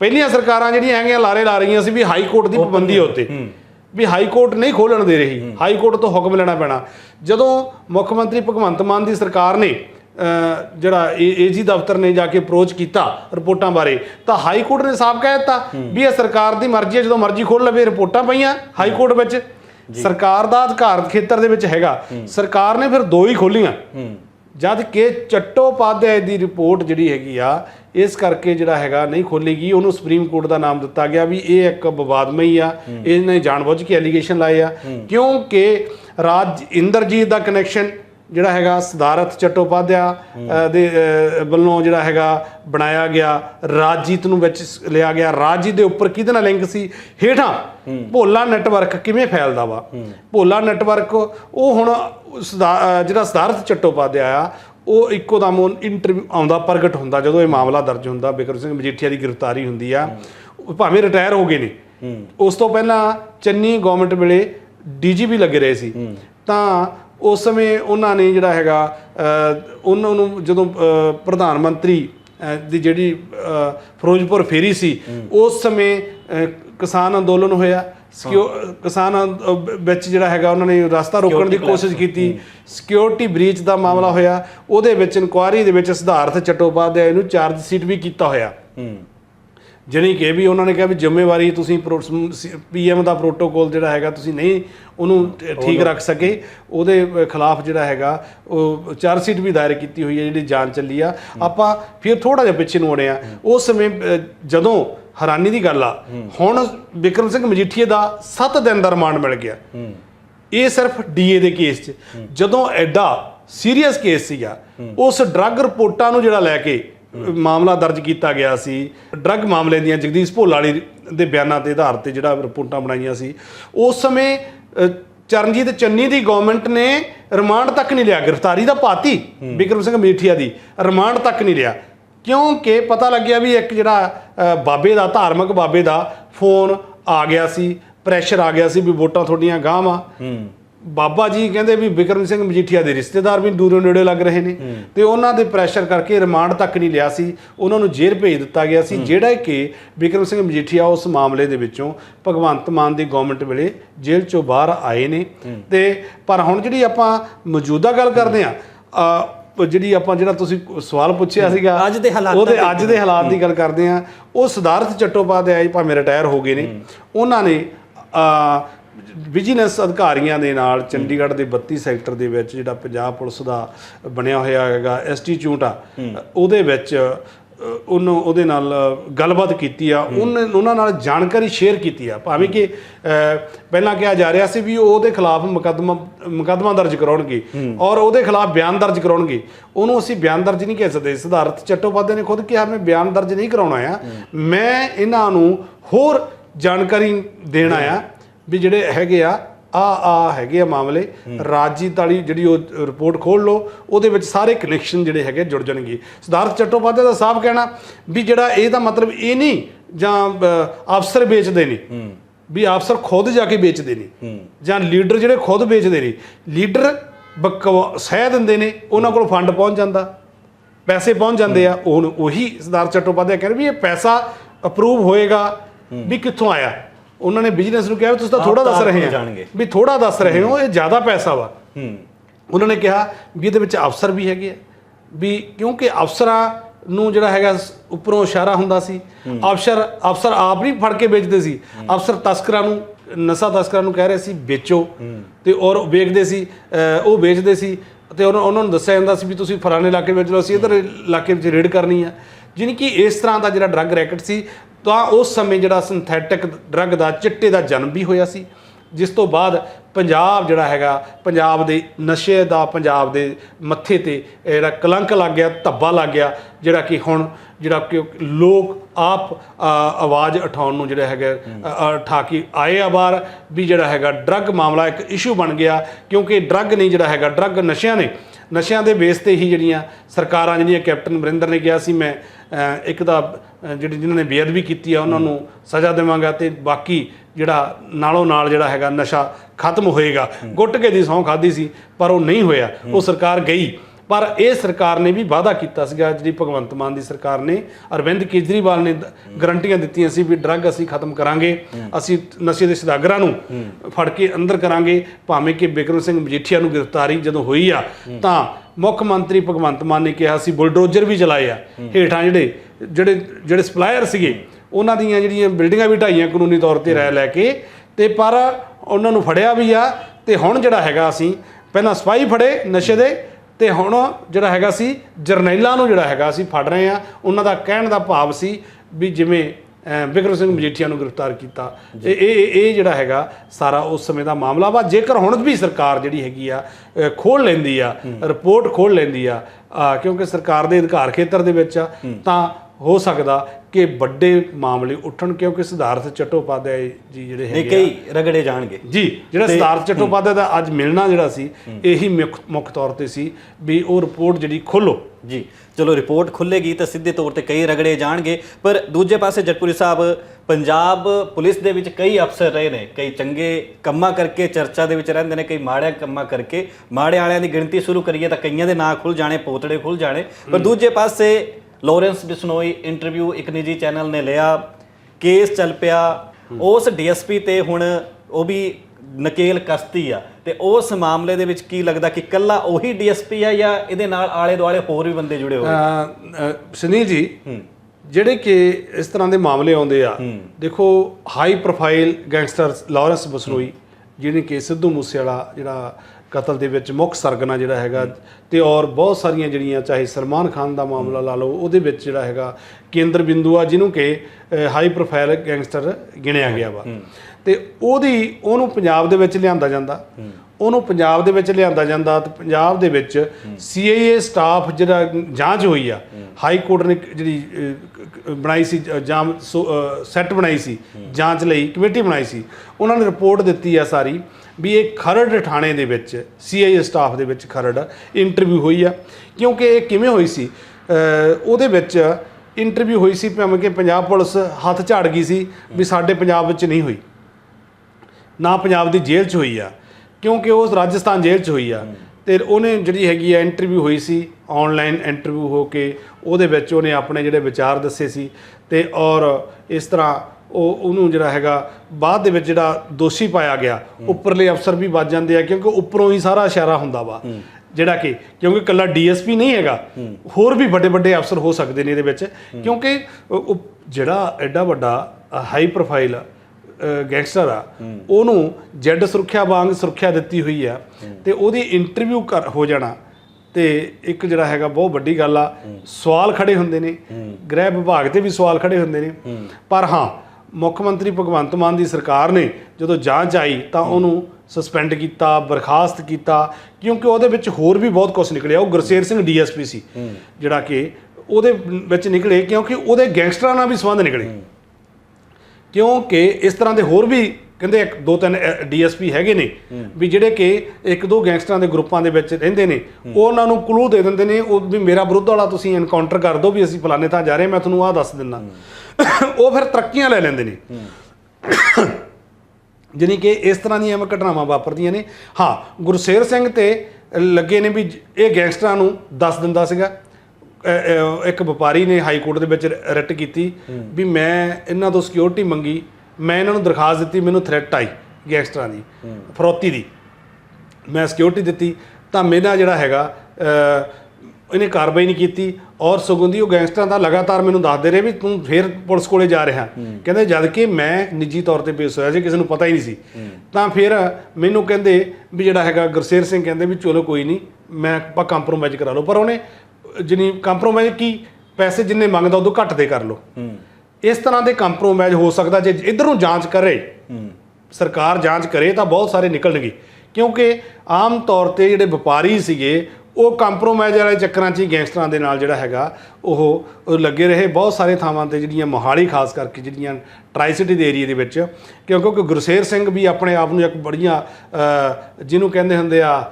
ਪਹਿਲੀਆਂ ਸਰਕਾਰਾਂ ਜਿਹੜੀਆਂ ਹੈਗੀਆਂ ਲਾਰੇ ਲਾ ਰਹੀਆਂ ਸੀ ਵੀ ਹਾਈ ਕੋਰਟ ਦੀ ਪਾਬੰਦੀ ਹੈ ਉੱਤੇ। ਵੀ ਹਾਈ ਕੋਰਟ ਨਹੀਂ ਖੋਲਣ ਦੇ ਰਹੀ। ਹਾਈ ਕੋਰਟ ਤੋਂ ਹੁਕਮ ਲੈਣਾ ਪੈਣਾ। ਜਦੋਂ ਮੁੱਖ ਮੰਤਰੀ ਭਗਵੰਤ ਮਾਨ ਦੀ ਸਰਕਾਰ ਨੇ ਜਿਹੜਾ ਏਜੀ ਦਫ਼ਤਰ ਨੇ ਜਾ ਕੇ ਅਪਰੋਚ ਕੀਤਾ ਰਿਪੋਰਟਾਂ ਬਾਰੇ ਤਾਂ ਹਾਈ ਕੋਰਟ ਨੇ ਸਾਫ਼ ਕਹਿ ਦਿੱਤਾ ਵੀ ਇਹ ਸਰਕਾਰ ਦੀ ਮਰਜ਼ੀ ਹੈ ਜਦੋਂ ਮਰਜ਼ੀ ਖੋਲ ਲਵੇ ਰਿਪੋਰਟਾਂ ਪਈਆਂ ਹਾਈ ਕੋਰਟ ਵਿੱਚ। ਸਰਕਾਰ ਦਾ ਅਧਿਕਾਰ ਖੇਤਰ ਦੇ ਵਿੱਚ ਹੈਗਾ। ਸਰਕਾਰ ਨੇ ਫਿਰ ਦੋ ਹੀ ਖੋਲੀਆਂ ਜਦ ਕਿ ਚੱਟੋਪਾਧਿਆਏ ਦੀ ਰਿਪੋਰਟ ਜਿਹੜੀ ਹੈਗੀ ਆ ਇਸ ਕਰਕੇ ਜਿਹੜਾ ਹੈਗਾ ਨਹੀਂ ਖੋਲੇਗੀ ਉਹਨੂੰ ਸੁਪਰੀਮ ਕੋਰਟ ਦਾ ਨਾਮ ਦਿੱਤਾ ਗਿਆ ਵੀ ਇਹ ਇੱਕ ਵਿਵਾਦਮਈ ਆ। ਇਹਨੇ ਜਾਣਬੁੱਝ ਕੇ ਐਲੀਗੇਸ਼ਨ ਲਾਏ ਆ। ਕਿਉਂਕਿ ਰਾਜ ਇੰਦਰਜੀਤ ਦਾ ਕਨੈਕਸ਼ਨ ਜਿਹੜਾ ਹੈਗਾ ਸਿਧਾਰਥ ਚੱਟੋਪਾਧਿਆ ਦੇ ਵੱਲੋਂ ਜਿਹੜਾ ਹੈਗਾ ਬਣਾਇਆ ਗਿਆ ਰਾਜਜੀਤ ਨੂੰ ਵਿੱਚ ਲਿਆ ਗਿਆ। ਰਾਜਜੀਤ ਦੇ ਉੱਪਰ ਕਿਹਦੇ ਨਾਲ ਲਿੰਕ ਸੀ? ਹੇਠਾਂ ਭੋਲਾ ਨੈਟਵਰਕ ਕਿਵੇਂ ਫੈਲਦਾ ਵਾ? ਭੋਲਾ ਨੈਟਵਰਕ ਉਹ ਹੁਣ ਜਿਹੜਾ ਸਿਧਾਰਥ ਚੱਟੋਪਾਧਿਆ ਆ ਉਹ ਇੱਕੋ ਦਮ ਇੰਟਰਵਿਊ ਆਉਂਦਾ ਪ੍ਰਗਟ ਹੁੰਦਾ ਜਦੋਂ ਇਹ ਮਾਮਲਾ ਦਰਜ ਹੁੰਦਾ ਬਿਕਰਮ ਸਿੰਘ ਮਜੀਠੀਆ ਦੀ ਗ੍ਰਿਫਤਾਰੀ ਹੁੰਦੀ ਆ ਉਹ ਭਾਵੇਂ ਰਿਟਾਇਰ ਹੋ ਗਏ ਨੇ। ਉਸ ਤੋਂ ਪਹਿਲਾਂ ਚੰਨੀ ਗਵਰਨਮੈਂਟ ਵੇਲੇ ਡੀਜੀਪੀ ਲੱਗੇ ਰਹੇ ਸੀ। ਤਾਂ ਉਸ ਸਮੇਂ ਉਹਨਾਂ ਨੇ ਜਿਹੜਾ ਹੈਗਾ ਉਹਨਾਂ ਨੂੰ ਜਦੋਂ ਪ੍ਰਧਾਨ ਮੰਤਰੀ ਦੀ ਜਿਹੜੀ ਫਿਰੋਜ਼ਪੁਰ ਫੇਰੀ ਸੀ ਉਸ ਸਮੇਂ ਕਿਸਾਨ ਅੰਦੋਲਨ ਹੋਇਆ। ਕਿਸਾਨ ਵਿੱਚ ਜਿਹੜਾ ਹੈਗਾ ਉਹਨਾਂ ਨੇ ਰਸਤਾ ਰੋਕਣ ਦੀ ਕੋਸ਼ਿਸ਼ ਕੀਤੀ। ਸਿਕਿਉਰਿਟੀ ਬ੍ਰੀਚ ਦਾ ਮਾਮਲਾ ਹੋਇਆ। ਉਹਦੇ ਵਿੱਚ ਇਨਕੁਆਇਰੀ ਦੇ ਵਿੱਚ ਸਿਧਾਰਥ ਚਟੋਪਾਧਿਆਏ ਨੂੰ ਚਾਰਜ ਸੀਟ ਵੀ ਕੀਤਾ ਹੋਇਆ। ਹੂੰ। ਜਾਣੀ ਕਿ ਵੀ ਉਹਨਾਂ ਨੇ ਕਿਹਾ ਵੀ ਜ਼ਿੰਮੇਵਾਰੀ ਤੁਸੀਂ ਪੀਐਮ ਦਾ ਪ੍ਰੋਟੋਕੋਲ ਜਿਹੜਾ ਹੈਗਾ ਤੁਸੀਂ ਨਹੀਂ ਉਹਨੂੰ ਠੀਕ ਰੱਖ ਸਕੇ। ਉਹਦੇ ਖਿਲਾਫ ਜਿਹੜਾ ਹੈਗਾ ਉਹ ਚਾਰਜ ਸ਼ੀਟ ਵੀ ਦਾਇਰ ਕੀਤੀ ਹੋਈ ਹੈ ਜਿਹੜੀ ਜਾਂਚ ਚੱਲੀ ਆ। ਆਪਾਂ ਫਿਰ ਥੋੜਾ ਜਿਹਾ ਪਿੱਛੇ ਨੂੰ ਆਉਣੇ ਆ। ਉਸ ਸਮੇਂ ਜਦੋਂ ਹੈਰਾਨੀ ਦੀ ਗੱਲ ਆ ਹੁਣ ਵਿਕਰਮ ਸਿੰਘ ਮਜੀਠੀਏ ਦਾ 7 ਦਿਨ ਦਾ ਰਿਮਾਂਡ ਮਿਲ ਗਿਆ। ਇਹ ਸਿਰਫ ਡੀਏ ਦੇ ਕੇਸ 'ਚ। ਜਦੋਂ ਐਡਾ ਸੀਰੀਅਸ ਕੇਸ ਸੀਗਾ ਉਸ ਡਰੱਗ ਰਿਪੋਰਟਾਂ ਨੂੰ ਜਿਹੜਾ ਲੈ ਕੇ ਮਾਮਲਾ ਦਰਜ ਕੀਤਾ ਗਿਆ ਸੀ। ਡਰੱਗ ਮਾਮਲੇ ਦੀਆਂ ਜਗਦੀਸ਼ ਭੋਲਾ ਵਾਲੀ ਦੇ ਬਿਆਨਾਂ ਦੇ ਆਧਾਰ ਤੇ ਜਿਹੜਾ ਰਿਪੋਰਟਾਂ ਬਣਾਈਆਂ ਸੀ। ਉਸ ਸਮੇਂ ਚਰਨਜੀਤ ਚੰਨੀ ਦੀ ਗਵਰਨਮੈਂਟ ਨੇ ਰਿਮਾਂਡ ਤੱਕ ਨਹੀਂ ਲਿਆ। ਗ੍ਰਿਫਤਾਰੀ ਦਾ ਪਾਤੀ ਵਿਕਰਮ ਸਿੰਘ ਮਜੀਠੀਆ ਦੀ ਰਿਮਾਂਡ ਤੱਕ ਨਹੀਂ ਲਿਆ। ਕਿਉਂਕਿ ਪਤਾ ਲੱਗਿਆ ਵੀ ਇੱਕ ਜਿਹੜਾ ਬਾਬੇ ਦਾ ਧਾਰਮਿਕ ਬਾਬੇ ਦਾ ਫੋਨ ਆ ਗਿਆ ਸੀ। ਪ੍ਰੈਸ਼ਰ ਆ ਗਿਆ ਸੀ ਵੀ ਵੋਟਾਂ ਤੁਹਾਡੀਆਂ ਗਾਂਵਾਂ ਬਾਬਾ ਜੀ ਕਹਿੰਦੇ ਵੀ ਵਿਕਰਮ ਸਿੰਘ ਮਜੀਠੀਆ ਦੇ ਰਿਸ਼ਤੇਦਾਰ ਵੀ ਦੂਰੋਂ ਨੇੜੇ ਲੱਗ ਰਹੇ ਨੇ ਤੇ ਉਹਨਾਂ ਦੇ ਪ੍ਰੈਸ਼ਰ ਕਰਕੇ ਰਿਮਾਂਡ ਤੱਕ ਨਹੀਂ ਲਿਆ ਸੀ। ਉਹਨਾਂ ਨੂੰ ਜੇਲ੍ਹ ਭੇਜ ਦਿੱਤਾ ਗਿਆ ਸੀ ਜਿਹੜਾ ਕਿ ਵਿਕਰਮ ਸਿੰਘ ਮਜੀਠੀਆ ਉਸ ਮਾਮਲੇ ਦੇ ਵਿੱਚੋਂ ਭਗਵੰਤ ਮਾਨ ਦੀ ਗਵਰਨਮੈਂਟ ਵੇਲੇ ਜੇਲ੍ਹ ਚੋਂ ਬਾਹਰ ਆਏ ਨੇ। ਤੇ ਪਰ ਹੁਣ ਜਿਹੜੀ ਆਪਾਂ ਮੌਜੂਦਾ ਗੱਲ ਕਰਦੇ ਆ ਜਿਹੜੀ ਆਪਾਂ ਜਿਹੜਾ ਤੁਸੀਂ ਸਵਾਲ ਪੁੱਛਿਆ ਸੀਗਾ ਅੱਜ ਦੇ ਹਾਲਾਤਾਂ ਉਹਦੇ ਅੱਜ ਦੇ ਹਾਲਾਤ ਦੀ ਗੱਲ ਕਰਦੇ ਆ ਉਹ ਸਿਧਾਰਥ ਚੱਟੋਪਾਧਿਆਏ ਭਾਵੇਂ ਰਿਟਾਇਰ ਹੋ ਗਏ ਨੇ। ਉਹਨਾਂ ਨੇ ਵਿਜੀਲੈਂਸ ਅਧਿਕਾਰੀਆਂ ਦੇ ਨਾਲ ਚੰਡੀਗੜ੍ਹ ਦੇ 32 ਸੈਕਟਰ ਦੇ ਵਿੱਚ ਜਿਹੜਾ ਪੰਜਾਬ ਪੁਲਿਸ ਦਾ ਬਣਿਆ ਹੋਇਆ ਹੈਗਾ ਇੰਸਟੀਚਿਊਟ ਆ ਉਹਦੇ ਵਿੱਚ ਉਹਨੂੰ ਉਹਦੇ ਨਾਲ ਗੱਲਬਾਤ ਕੀਤੀ ਆ। ਉਹਨੇ ਉਹਨਾਂ ਨਾਲ ਜਾਣਕਾਰੀ ਸ਼ੇਅਰ ਕੀਤੀ ਆ। ਭਾਵੇਂ ਕਿ ਪਹਿਲਾਂ ਕਿਹਾ ਜਾ ਰਿਹਾ ਸੀ ਵੀ ਉਹ ਉਹਦੇ ਖਿਲਾਫ ਮੁਕੱਦਮਾ ਮੁਕੱਦਮਾ ਦਰਜ ਕਰਾਉਣਗੇ ਔਰ ਉਹਦੇ ਖਿਲਾਫ ਬਿਆਨ ਦਰਜ ਕਰਾਉਣਗੇ। ਉਹਨੂੰ ਅਸੀਂ ਬਿਆਨ ਦਰਜ ਨਹੀਂ ਕਹਿ ਸਕਦੇ। ਸਿਧਾਰਥ ਚੱਟੋਪਾਧਿਆਏ ਨੇ ਖੁਦ ਕਿਹਾ ਮੈਂ ਬਿਆਨ ਦਰਜ ਨਹੀਂ ਕਰਾਉਣਾ ਆ। ਮੈਂ ਇਹਨਾਂ ਨੂੰ ਹੋਰ ਜਾਣਕਾਰੀ ਦੇਣ। ਆਇਆ। ਵੀ ਜਿਹੜੇ ਹੈਗੇ ਆ ਆ ਆ ਹੈਗੇ ਆ ਮਾਮਲੇ ਰਾਜਜੀਤ ਵਾਲੀ ਜਿਹੜੀ ਉਹ ਰਿਪੋਰਟ ਖੋਲ ਲਓ ਉਹਦੇ ਵਿੱਚ ਸਾਰੇ ਕਨੈਕਸ਼ਨ ਜਿਹੜੇ ਹੈਗੇ ਜੁੜ ਜਾਣਗੇ। ਸਿਧਾਰਥ ਚੱਟੋਪਾਧਿਆਏ ਦਾ ਸਾਫ਼ ਕਹਿਣਾ ਵੀ ਜਿਹੜਾ ਇਹਦਾ ਮਤਲਬ ਇਹ ਨਹੀਂ ਜਾਂ ਅਫਸਰ ਵੇਚਦੇ ਨੇ ਵੀ ਅਫਸਰ ਖੁਦ ਜਾ ਕੇ ਵੇਚਦੇ ਨੇ ਜਾਂ ਲੀਡਰ ਜਿਹੜੇ ਖੁਦ ਵੇਚਦੇ ਨੇ ਲੀਡਰ ਬਕਵਾ ਸਹਿ ਦਿੰਦੇ ਨੇ ਉਹਨਾਂ ਕੋਲ ਫੰਡ ਪਹੁੰਚ ਜਾਂਦਾ। ਪੈਸੇ ਪਹੁੰਚ ਜਾਂਦੇ ਆ। ਉਹ ਉਹੀ ਸਿਧਾਰਥ ਚੱਟੋਪਾਧਿਆਏ ਕਹਿੰਦੇ ਵੀ ਇਹ ਪੈਸਾ ਅਪਰੂਵ ਹੋਏਗਾ ਵੀ ਕਿੱਥੋਂ ਆਇਆ। ਉਹਨਾਂ ਨੇ ਬਿਜ਼ਨਸ ਨੂੰ ਕਿਹਾ ਵੀ ਤੁਸੀਂ ਤਾਂ ਥੋੜਾ ਦੱਸ ਰਹੇ ਜਾਣਗੇ। ਵੀ ਥੋੜਾ ਦੱਸ ਰਹੇ ਹੋ ਇਹ ਜ਼ਿਆਦਾ ਪੈਸਾ ਵਾ। ਹੂੰ। ਉਹਨਾਂ ਨੇ ਕਿਹਾ ਵੀ ਇਹਦੇ ਵਿੱਚ ਅਫਸਰ ਵੀ ਹੈਗੇ ਆ। ਵੀ ਕਿਉਂਕਿ ਅਫਸਰਾਂ ਨੂੰ ਜਿਹੜਾ ਹੈਗਾ ਉੱਪਰੋਂ ਇਸ਼ਾਰਾ ਹੁੰਦਾ ਸੀ। ਅਫਸਰ ਅਫਸਰ ਆਪ ਨਹੀਂ ਫੜ ਕੇ ਵੇਚਦੇ ਸੀ। ਅਫਸਰ ਤਸਕਰਾਂ ਨੂੰ ਨਸ਼ਾ ਤਸਕਰਾਂ ਨੂੰ ਕਹਿ ਰਹੇ ਸੀ ਵੇਚੋ। ਤੇ ਔਰ ਵੇਚਦੇ ਸੀ ਉਹ ਵੇਚਦੇ ਸੀ। ਤੇ ਉਹਨਾਂ ਨੂੰ ਦੱਸਿਆ ਜਾਂਦਾ ਸੀ ਵੀ ਤੁਸੀਂ ਫਲਾਣੇ ਇਲਾਕੇ ਵਿੱਚ ਲਓ ਅਸੀਂ ਇਧਰ ਇਲਾਕੇ ਵਿੱਚ ਰੇਡ ਕਰਨੀ ਆ। ਜਾਣੀ ਕਿ ਇਸ ਤਰ੍ਹਾਂ ਦਾ ਜਿਹੜਾ ਡਰੱਗ ਰੈਕਟ ਸੀ ਤਾਂ ਉਸ ਸਮੇਂ ਜਿਹੜਾ ਸਿੰਥੈਟਿਕ ਡਰੱਗ ਦਾ ਚਿੱਟੇ ਦਾ ਜਨਮ ਵੀ ਹੋਇਆ ਸੀ, ਜਿਸ ਤੋਂ ਬਾਅਦ ਪੰਜਾਬ ਜਿਹੜਾ ਹੈਗਾ ਪੰਜਾਬ ਦੇ ਨਸ਼ੇ ਦਾ ਪੰਜਾਬ ਦੇ ਮੱਥੇ ਤੇ ਜਿਹੜਾ ਕਲੰਕ ਲੱਗ ਗਿਆ ਧੱਬਾ ਲੱਗ ਗਿਆ ਜਿਹੜਾ ਕਿ ਹੁਣ ਜਿਹੜਾ ਕਿ ਲੋਕ ਆਪ ਆਵਾਜ਼ ਉਠਾਉਣ ਨੂੰ ਜਿਹੜਾ ਹੈਗਾ ਅ, ਉਠਾ ਕੇ ਆਏ ਆ ਬਾਹਰ ਵੀ ਜਿਹੜਾ ਹੈਗਾ ਡਰੱਗ ਮਾਮਲਾ ਇੱਕ ਇਸ਼ੂ ਬਣ ਗਿਆ ਕਿਉਂਕਿ ਡਰੱਗ ਨਹੀਂ ਜਿਹੜਾ ਹੈਗਾ ਡਰੱਗ ਨਸ਼ਿਆਂ ਨੇ ਨਸ਼ਿਆਂ ਦੇ ਬੇਸ ਤੇ ਹੀ ਜਿਹੜੀਆਂ ਸਰਕਾਰਾਂ ਜਿਹੜੀਆਂ ਕੈਪਟਨ ਅਮਰਿੰਦਰ ਨੇ ਕਿਹਾ ਸੀ ਮੈਂ ਇੱਕ ਤਾਂ ਅ, ਜਿਹੜੀ ਜਿਨ੍ਹਾਂ ਨੇ ਬੇਅਦਬੀ ਕੀਤੀ ਆ ਉਹਨਾਂ ਨੂੰ ਸਜ਼ਾ ਦੇਵਾਂਗਾ ਤੇ ਬਾਕੀ ਜਿਹੜਾ ਨਾਲੋਂ ਨਾਲ ਜਿਹੜਾ ਹੈਗਾ ਨਸ਼ਾ ਖਤਮ ਹੋਏਗਾ। ਗੁੱਟ ਕੇ ਦੀ ਸਹੁੰ ਖਾਦੀ ਸੀ, ਪਰ ਉਹ ਨਹੀਂ ਹੋਇਆ। ਉਹ ਸਰਕਾਰ ਗਈ। ਪਰ ਇਹ ਸਰਕਾਰ ਨੇ ਵੀ ਵਾਅਦਾ ਕੀਤਾ ਸੀਗਾ, ਜਿਹੜੀ ਭਗਵੰਤ ਮਾਨ ਦੀ ਸਰਕਾਰ ਨੇ। ਅਰਵਿੰਦ ਕੇਜਰੀਵਾਲ ਨੇ ਗਰੰਟੀਆਂ ਦਿੱਤੀਆਂ ਸੀ ਵੀ ਡਰੱਗ ਅਸੀਂ ਖਤਮ ਕਰਾਂਗੇ। ਅਸੀਂ ਨਸ਼ੇ ਦੇ ਸਦਾਗਰਾਂ ਨੂੰ ਫੜ ਕੇ ਅੰਦਰ ਕਰਾਂਗੇ। ਭਾਵੇਂ ਕਿ ਬਿਕਰਮ ਸਿੰਘ ਮਜੀਠੀਆ ਨੂੰ ਗ੍ਰਿਫਤਾਰੀ ਜਦੋਂ ਹੋਈ ਆ, ਤਾਂ ਮੁੱਖ ਮੰਤਰੀ ਭਗਵੰਤ ਮਾਨ ਨੇ ਕਿਹਾ ਸੀ, ਬੁਲਡੋਜ਼ਰ ਵੀ ਚਲਾਏ ਆ। ਹੇਠਾਂ ਜਿਹੜੇ ਜਿਹੜੇ ਜਿਹੜੇ ਸਪਲਾਇਰ ਸੀਗੇ, ਉਹਨਾਂ ਦੀਆਂ ਜਿਹੜੀਆਂ ਬਿਲਡਿੰਗਾਂ ਵੀ ਢਾਈਆਂ ਕਾਨੂੰਨੀ ਤੌਰ ਤੇ ਰਹਿ ਲੈ ਕੇ ਤੇ ਪਰ ਉਹਨਾਂ ਨੂੰ ਫੜਿਆ ਵੀ ਆ ਤੇ ਹੁਣ ਜਿਹੜਾ ਹੈਗਾ ਅਸੀਂ ਪਹਿਲਾਂ ਸਪਾਈ ਫੜੇ ਨਸ਼ੇ ਦੇ ਤੇ ਹੁਣ ਜਿਹੜਾ ਹੈਗਾ ਸੀ ਜਰਨੈਲਾਂ ਨੂੰ ਜਿਹੜਾ ਹੈਗਾ ਅਸੀਂ ਫੜ ਰਹੇ ਆ। ਉਹਨਾਂ ਦਾ ਕਹਿਣ ਦਾ ਭਾਵ ਸੀ ਵੀ ਜਿਵੇਂ ਬਿਕਰਮ ਸਿੰਘ ਮਜੀਠੀਆ ਨੂੰ ਗ੍ਰਿਫਤਾਰ ਕੀਤਾ। ਇਹ ਇਹ ਇਹ ਜਿਹੜਾ ਹੈਗਾ ਸਾਰਾ ਉਸ ਸਮੇਂ ਦਾ ਮਾਮਲਾ ਵਾ। ਜੇਕਰ ਹੁਣ ਵੀ ਸਰਕਾਰ ਜਿਹੜੀ ਹੈਗੀ ਆ ਖੋਲ ਲੈਂਦੀ ਆ ਰਿਪੋਰਟ ਖੋਲ ਲੈਂਦੀ ਆ ਕਿਉਂਕਿ ਸਰਕਾਰ ਦੇ ਅਧਿਕਾਰ ਖੇਤਰ ਦੇ ਵਿੱਚ ਆ ਤਾਂ ਹੋ ਸਕਦਾ ਕਿ ਵੱਡੇ ਮਾਮਲੇ ਉੱਠਣ ਕਿਉਂਕਿ ਸਿਧਾਰਥ ਚੱਟੋਪਾਧਿਆਏ ਜੀ ਜਿਹੜੇ ਹੈਗੇ ਕਈ ਰਗੜੇ ਜਾਣਗੇ। ਜੀ ਜਿਹੜਾ ਸਿਧਾਰਥ ਚੱਟੋਪਾਧਿਆਏ ਦਾ ਅੱਜ ਮਿਲਣਾ ਜਿਹੜਾ ਸੀ ਇਹੀ ਮੁੱਖ ਮੁੱਖ ਤੌਰ ਤੇ ਸੀ ਵੀ ਉਹ ਰਿਪੋਰਟ ਜਿਹੜੀ ਖੋਲੋ। ਜੀ ਚਲੋ ਰਿਪੋਰਟ ਖੁੱਲੇਗੀ ਤਾਂ ਸਿੱਧੇ ਤੌਰ ਤੇ ਕਈ ਰਗੜੇ ਜਾਣਗੇ ਪਰ ਦੂਜੇ ਪਾਸੇ ਜਟਪੁਰੀ ਸਾਹਿਬ ਪੰਜਾਬ ਪੁਲਿਸ ਦੇ ਵਿੱਚ ਕਈ ਅਫਸਰ ਰਹੇ ਨੇ ਕਈ ਚੰਗੇ ਕੰਮਾਂ ਕਰਕੇ ਚਰਚਾ ਦੇ ਵਿੱਚ ਰਹਿੰਦੇ ਨੇ ਕਈ ਮਾੜੇ ਕੰਮਾਂ ਕਰਕੇ। ਮਾੜੇ ਵਾਲਿਆਂ ਦੀ ਗਿਣਤੀ ਸ਼ੁਰੂ ਕਰੀਏ ਤਾਂ ਕਈਆਂ ਦੇ ਨਾਂ ਖੁੱਲ ਜਾਣੇ ਪੋਤੜੇ ਖੁੱਲ ਜਾਣੇ। ਪਰ ਦੂਜੇ ਪਾਸੇ ਲਾਰੈਂਸ ਬਿਸ਼ਨੋਈ ਇੰਟਰਵਿਊ ਇੱਕ ਨਿੱਜੀ ਚੈਨਲ ਨੇ ਲਿਆ। ਕੇਸ ਚੱਲ ਪਿਆ। ਉਸ ਡੀਐਸਪੀ ਤੇ ਹੁਣ ਉਹ ਵੀ ਨਕੇਲ ਕਸਤੀ ਆ। ਤੇ ਉਸ ਮਾਮਲੇ ਦੇ ਵਿੱਚ ਕੀ ਲੱਗਦਾ ਕਿ ਕੱਲਾ ਉਹੀ ਡੀਐਸਪੀ ਆ ਜਾਂ ਇਹਦੇ ਨਾਲ ਆਲੇ ਦੁਆਲੇ ਹੋਰ ਵੀ ਬੰਦੇ ਜੁੜੇ ਹੋਏ? ਸੁਨੀਲ ਜੀ ਜਿਹੜੇ ਕਿ ਇਸ ਤਰ੍ਹਾਂ ਦੇ ਮਾਮਲੇ ਆਉਂਦੇ ਆ ਦੇਖੋ high profile gangster Lawrence Bishnoi ਜਿਹਨੇ ਕਿ ਸਿੱਧੂ ਮੂਸੇਵਾਲਾ ਜਿਹੜਾ ਕਤਲ ਦੇ ਵਿੱਚ ਮੁੱਖ ਸਰਗਨਾ ਜਿਹੜਾ ਹੈਗਾ ਤੇ ਔਰ ਬਹੁਤ ਸਾਰੀਆਂ ਜਿਹੜੀਆਂ ਚਾਹੇ ਸਲਮਾਨ ਖਾਨ ਦਾ ਮਾਮਲਾ ਲਾ ਲਓ ਉਹਦੇ ਵਿੱਚ ਜਿਹੜਾ ਹੈਗਾ ਕੇਂਦਰ ਬਿੰਦੂ ਆ ਜਿਹਨੂੰ ਕਿ ਹਾਈ ਪ੍ਰੋਫਾਈਲ ਗੈਂਗਸਟਰ ਗਿਣਿਆ ਗਿਆ ਵਾ। ਤੇ ਉਹਦੀ ਉਹਨੂੰ ਪੰਜਾਬ ਦੇ ਵਿੱਚ ਲਿਆਂਦਾ ਜਾਂਦਾ। ਉਹਨੂੰ ਪੰਜਾਬ ਦੇ ਵਿੱਚ ਲਿਆਂਦਾ ਜਾਂਦਾ ਤੇ ਪੰਜਾਬ ਦੇ ਵਿੱਚ ਸੀਆਈਏ ਸਟਾਫ ਜਿਹੜਾ ਜਾਂਚ ਹੋਈ ਆ ਹਾਈ ਕੋਰਟ ਨੇ ਜਿਹੜੀ ਬਣਾਈ ਸੀ ਜਾਮ ਸੈੱਟ ਬਣਾਈ ਸੀ ਜਾਂਚ ਲਈ ਕਮੇਟੀ ਬਣਾਈ ਸੀ। ਉਹਨਾਂ ਨੇ ਰਿਪੋਰਟ ਦਿੱਤੀ ਆ ਸਾਰੀ। ਵੀ ਇਹ ਖਰੜ ਥਾਣੇ ਦੇ ਵਿੱਚ ਸੀਆਈਏ ਸਟਾਫ ਦੇ ਵਿੱਚ ਖਰੜ ਇੰਟਰਵਿਊ ਹੋਈ ਆ। ਕਿਉਂਕਿ ਇਹ ਕਿਵੇਂ ਹੋਈ ਸੀ? ਉਹਦੇ ਵਿੱਚ ਇੰਟਰਵਿਊ ਹੋਈ ਸੀ, ਭਾਵੇਂ ਕਿ ਪੰਜਾਬ ਪੁਲਿਸ ਹੱਥ ਝਾੜ ਗਈ ਸੀ ਵੀ ਸਾਡੇ ਪੰਜਾਬ ਵਿੱਚ ਨਹੀਂ ਹੋਈ। ਨਾ ਪੰਜਾਬ ਦੀ ਜੇਲ੍ਹ 'ਚ ਹੋਈ ਆ, ਕਿਉਂਕਿ ਉਹ ਰਾਜਸਥਾਨ ਜੇਲ੍ਹ 'ਚ ਹੋਈ ਆ। ਤੇ ਉਹਨੇ ਜਿਹੜੀ ਹੈਗੀ ਆ ਇੰਟਰਵਿਊ ਹੋਈ ਸੀ ਆਨਲਾਈਨ ਇੰਟਰਵਿਊ ਹੋ ਕੇ, ਉਹਦੇ ਵਿੱਚ ਉਹਨੇ ਆਪਣੇ ਜਿਹੜੇ ਵਿਚਾਰ ਦੱਸੇ ਸੀ। ਤੇ ਔਰ ਇਸ ਤਰ੍ਹਾਂ ਉਹ ਉਹਨੂੰ ਜਿਹੜਾ ਹੈਗਾ ਬਾਅਦ ਦੇ ਵਿੱਚ ਜਿਹੜਾ ਦੋਸ਼ੀ ਪਾਇਆ ਗਿਆ ਉੱਪਰਲੇ ਅਫਸਰ ਵੀ ਵੱਜ ਜਾਂਦੇ ਆ ਕਿਉਂਕਿ ਉੱਪਰੋਂ ਹੀ ਸਾਰਾ ਇਸ਼ਾਰਾ ਹੁੰਦਾ ਵਾ। ਜਿਹੜਾ ਕਿ ਕਿਉਂਕਿ ਕੱਲਾ ਡੀਐਸਪੀ ਨਹੀਂ ਹੈਗਾ ਹੋਰ ਵੀ ਵੱਡੇ ਵੱਡੇ ਅਫਸਰ ਹੋ ਸਕਦੇ ਨੇ ਇਹਦੇ ਵਿੱਚ। ਕਿਉਂਕਿ ਜਿਹੜਾ ਐਡਾ ਵੱਡਾ ਹਾਈ ਪ੍ਰੋਫਾਈਲ ਗੈਂਗਸਟਰ ਆ ਉਹਨੂੰ ਜੈਡ ਸੁਰੱਖਿਆ ਵਾਂਗ ਸੁਰੱਖਿਆ ਦਿੱਤੀ ਹੋਈ ਆ ਤੇ ਉਹਦੀ ਇੰਟਰਵਿਊ ਕਰ ਹੋ ਜਾਣਾ। ਤੇ ਇੱਕ ਜਿਹੜਾ ਹੈਗਾ ਬਹੁਤ ਵੱਡੀ ਗੱਲ ਆ ਸਵਾਲ ਖੜੇ ਹੁੰਦੇ ਨੇ। ਗ੍ਰਹਿ ਵਿਭਾਗ ਤੇ ਵੀ ਸਵਾਲ ਖੜੇ ਹੁੰਦੇ ਨੇ। ਪਰ ਹਾਂ ਮੁੱਖ ਮੰਤਰੀ ਭਗਵੰਤ ਮਾਨ ਦੀ ਸਰਕਾਰ ਨੇ ਜਦੋਂ ਜਾਂਚ ਆਈ ਤਾਂ ਉਹਨੂੰ ਸਸਪੈਂਡ ਕੀਤਾ ਬਰਖਾਸਤ ਕੀਤਾ ਕਿਉਂਕਿ ਉਹਦੇ ਵਿੱਚ ਹੋਰ ਵੀ ਬਹੁਤ ਕੁਝ ਨਿਕਲਿਆ। ਉਹ ਗੁਰਸੇਰ ਸਿੰਘ ਡੀਐਸਪੀ ਸੀ ਜਿਹੜਾ ਕਿ ਉਹਦੇ ਵਿੱਚ ਨਿਕਲੇ ਕਿਉਂਕਿ ਉਹਦੇ ਗੈਂਗਸਟਰਾਂ ਨਾਲ ਵੀ ਸੰਬੰਧ ਨਿਕਲੇ। ਕਿਉਂਕਿ ਇਸ ਤਰ੍ਹਾਂ ਦੇ ਹੋਰ ਵੀ ਕਹਿੰਦੇ ਇੱਕ ਦੋ ਤਿੰਨ ਡੀਐਸਪੀ ਹੈਗੇ ਨੇ ਵੀ ਜਿਹੜੇ ਕਿ ਇੱਕ ਦੋ ਗੈਂਗਸਟਰਾਂ ਦੇ ਗਰੁੱਪਾਂ ਦੇ ਵਿੱਚ ਰਹਿੰਦੇ ਨੇ ਉਹ ਉਹਨਾਂ ਨੂੰ ਕਲੂ ਦੇ ਦਿੰਦੇ ਨੇ ਉਹ ਵੀ ਮੇਰਾ ਵਿਰੁੱਧ ਵਾਲਾ ਤੁਸੀਂ ਐਨਕਾਊਂਟਰ ਕਰ ਦਿਓ ਵੀ ਅਸੀਂ ਫਲਾਣੇ ਥਾਂ ਜਾ ਰਹੇ ਮੈਂ ਤੁਹਾਨੂੰ ਆਹ ਦੱਸ ਦਿੰਦਾ। ਉਹ ਫਿਰ ਤਰੱਕੀਆਂ ਲੈ ਲੈਂਦੇ ਨੇ। ਜਾਣੀ ਕਿ ਇਸ ਤਰ੍ਹਾਂ ਦੀਆਂ ਐਵੇਂ ਘਟਨਾਵਾਂ ਵਾਪਰਦੀਆਂ ਨੇ। ਹਾਂ ਗੁਰਸੇਰ ਸਿੰਘ ਤੇ ਲੱਗੇ ਨੇ ਵੀ ਇਹ ਗੈਂਗਸਟਰਾਂ ਨੂੰ ਦੱਸ ਦਿੰਦਾ ਸੀਗਾ। ਇੱਕ ਵਪਾਰੀ ਨੇ ਹਾਈ ਕੋਰਟ ਦੇ ਵਿੱਚ ਰਿਟ ਕੀਤੀ ਵੀ ਮੈਂ ਇਹਨਾਂ ਤੋਂ ਸਿਕਿਉਰਿਟੀ ਮੰਗੀ ਮੈਂ ਇਹਨਾਂ ਨੂੰ ਦਰਖਾਸਤ ਦਿੱਤੀ ਮੈਨੂੰ ਥ੍ਰੈਟ ਆਈ ਗੈਂਗਸਟਰਾਂ ਦੀ ਫਰੋਤੀ ਦੀ। ਮੈਂ ਸਿਕਿਉਰਿਟੀ ਦਿੱਤੀ ਤਾਂ ਮੇਰਾ ਜਿਹੜਾ ਹੈਗਾ ਇਹਨੇ ਕਾਰਵਾਈ ਨਹੀਂ ਕੀਤੀ ਔਰ ਸਗੁੰਦੀ ਉਹ ਗੈਂਗਸਟਰਾਂ ਦਾ ਲਗਾਤਾਰ ਮੈਨੂੰ ਦੱਸਦੇ ਰਹੇ ਵੀ ਤੂੰ ਫੇਰ ਪੁਲਿਸ ਕੋਲੇ ਜਾ ਰਿਹਾ। ਕਹਿੰਦੇ ਜਦ ਕਿ ਮੈਂ ਨਿੱਜੀ ਤੌਰ ਤੇ ਪੇਸ਼ ਹੋਇਆ ਸੀ ਕਿਸੇ ਨੂੰ ਪਤਾ ਹੀ ਨਹੀਂ ਸੀ। ਤਾਂ ਫਿਰ ਮੈਨੂੰ ਕਹਿੰਦੇ ਵੀ ਜਿਹੜਾ ਹੈਗਾ ਗੁਰਸੇਰ ਸਿੰਘ ਕਹਿੰਦੇ ਵੀ ਚਲੋ ਕੋਈ ਨਹੀਂ ਮੈਂ ਆਪਾਂ ਕੰਪਰੋਮਾਈਜ਼ ਕਰਾ ਲਓ। ਪਰ ਉਹਨੇ ਜਿਨੀ ਕੰਪਰੋਮਾਈਜ਼ ਕੀ ਪੈਸੇ ਜਿੰਨੇ ਮੰਗਦਾ ਉਦੋਂ ਘੱਟ ਦੇ ਕਰ ਲਓ। ਇਸ ਤਰ੍ਹਾਂ ਦੇ ਕੰਪਰੋਮਾਈਜ਼ ਹੋ ਸਕਦਾ ਜੇ ਇਧਰ ਨੂੰ ਜਾਂਚ ਕਰੇ। ਸਰਕਾਰ ਜਾਂਚ ਕਰੇ ਤਾਂ ਬਹੁਤ ਸਾਰੇ ਨਿਕਲਣਗੇ। ਕਿਉਂਕਿ ਆਮ ਤੌਰ ਤੇ ਜਿਹੜੇ ਵਪਾਰੀ ਸੀਗੇ ਉਹ ਕੰਪਰੋਮਾਈਜ਼ ਵਾਲੇ ਚੱਕਰਾਂ 'ਚ ਹੀ ਗੈਂਗਸਟਰਾਂ ਦੇ ਨਾਲ ਜਿਹੜਾ ਹੈਗਾ ਉਹ ਲੱਗੇ ਰਹੇ ਬਹੁਤ ਸਾਰੇ ਥਾਵਾਂ ਤੇ ਜਿਹੜੀਆਂ ਮੋਹਾਲੀ ਖਾਸ ਕਰਕੇ ਜਿਹੜੀਆਂ ਟਰਾਈ ਸਿਟੀ ਦੇ ਏਰੀਆ ਦੇ ਵਿੱਚ। ਕਿਉਂਕਿ ਕਿ ਗੁਰਸੇਰ ਸਿੰਘ ਵੀ ਆਪਣੇ ਆਪ ਨੂੰ ਇੱਕ ਬੜੀਆਂ ਜਿਹਨੂੰ ਕਹਿੰਦੇ ਹੁੰਦੇ ਆ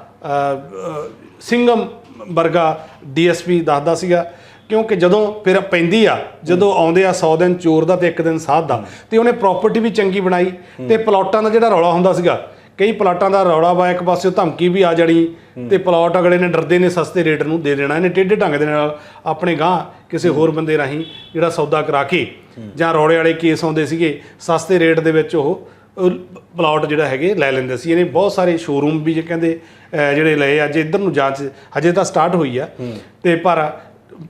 ਸਿੰਘਮ ਵਰਗਾ ਡੀਐਸਪੀ ਦੱਸਦਾ ਸੀਗਾ। ਕਿਉਂਕਿ ਜਦੋਂ ਫਿਰ ਪੈਂਦੀ ਆ ਜਦੋਂ ਆਉਂਦੇ ਆ 100 ਦਿਨ ਚੋਰ ਦਾ ਤੇ ਇੱਕ ਦਿਨ ਸਾਧ ਦਾ ਤੇ ਉਹਨੇ ਪ੍ਰਾਪਰਟੀ ਵੀ ਚੰਗੀ ਬਣਾਈ ਤੇ ਪਲਾਟਾਂ ਦਾ ਜਿਹੜਾ ਰੌਲਾ ਹੁੰਦਾ ਸੀਗਾ ਕਈ ਪਲਾਟਾਂ ਦਾ ਰੌਲਾ ਵਾ ਇੱਕ ਪਾਸੇ ਧਮਕੀ ਵੀ ਆ ਜਾਣੀ ਤੇ ਪਲਾਟ ਅਗਲੇ ਨੇ ਡਰਦੇ ਨੇ ਸਸਤੇ ਰੇਟ ਨੂੰ ਦੇ ਦੇਣਾ ਇਹਨੇ ਟੇਢੇ ਢੰਗ ਦੇ ਨਾਲ ਆਪਣੇ ਗਾਂ ਕਿਸੇ ਹੋਰ ਬੰਦੇ ਰਾਹੀਂ ਜਿਹੜਾ ਸੌਦਾ ਕਰਾ ਕੇ ਜਾਂ ਰੌਲੇ ਵਾਲੇ ਕੇਸ ਆਉਂਦੇ ਸੀਗੇ ਸਸਤੇ ਰੇਟ ਦੇ ਵਿੱਚ ਉਹ ਪਲਾਟ ਜਿਹੜਾ ਹੈਗੇ ਲੈ ਲੈਂਦੇ ਸੀ। ਇਹਨੇ ਬਹੁਤ ਸਾਰੇ ਸ਼ੋਰੂਮ ਵੀ ਜੇ ਕਹਿੰਦੇ ਜਿਹੜੇ ਲਏ ਅੱਜ ਇੱਧਰ ਨੂੰ ਜਾਂਚ ਹਜੇ ਤਾਂ ਸਟਾਰਟ ਹੋਈ ਆ। ਤੇ ਪਰ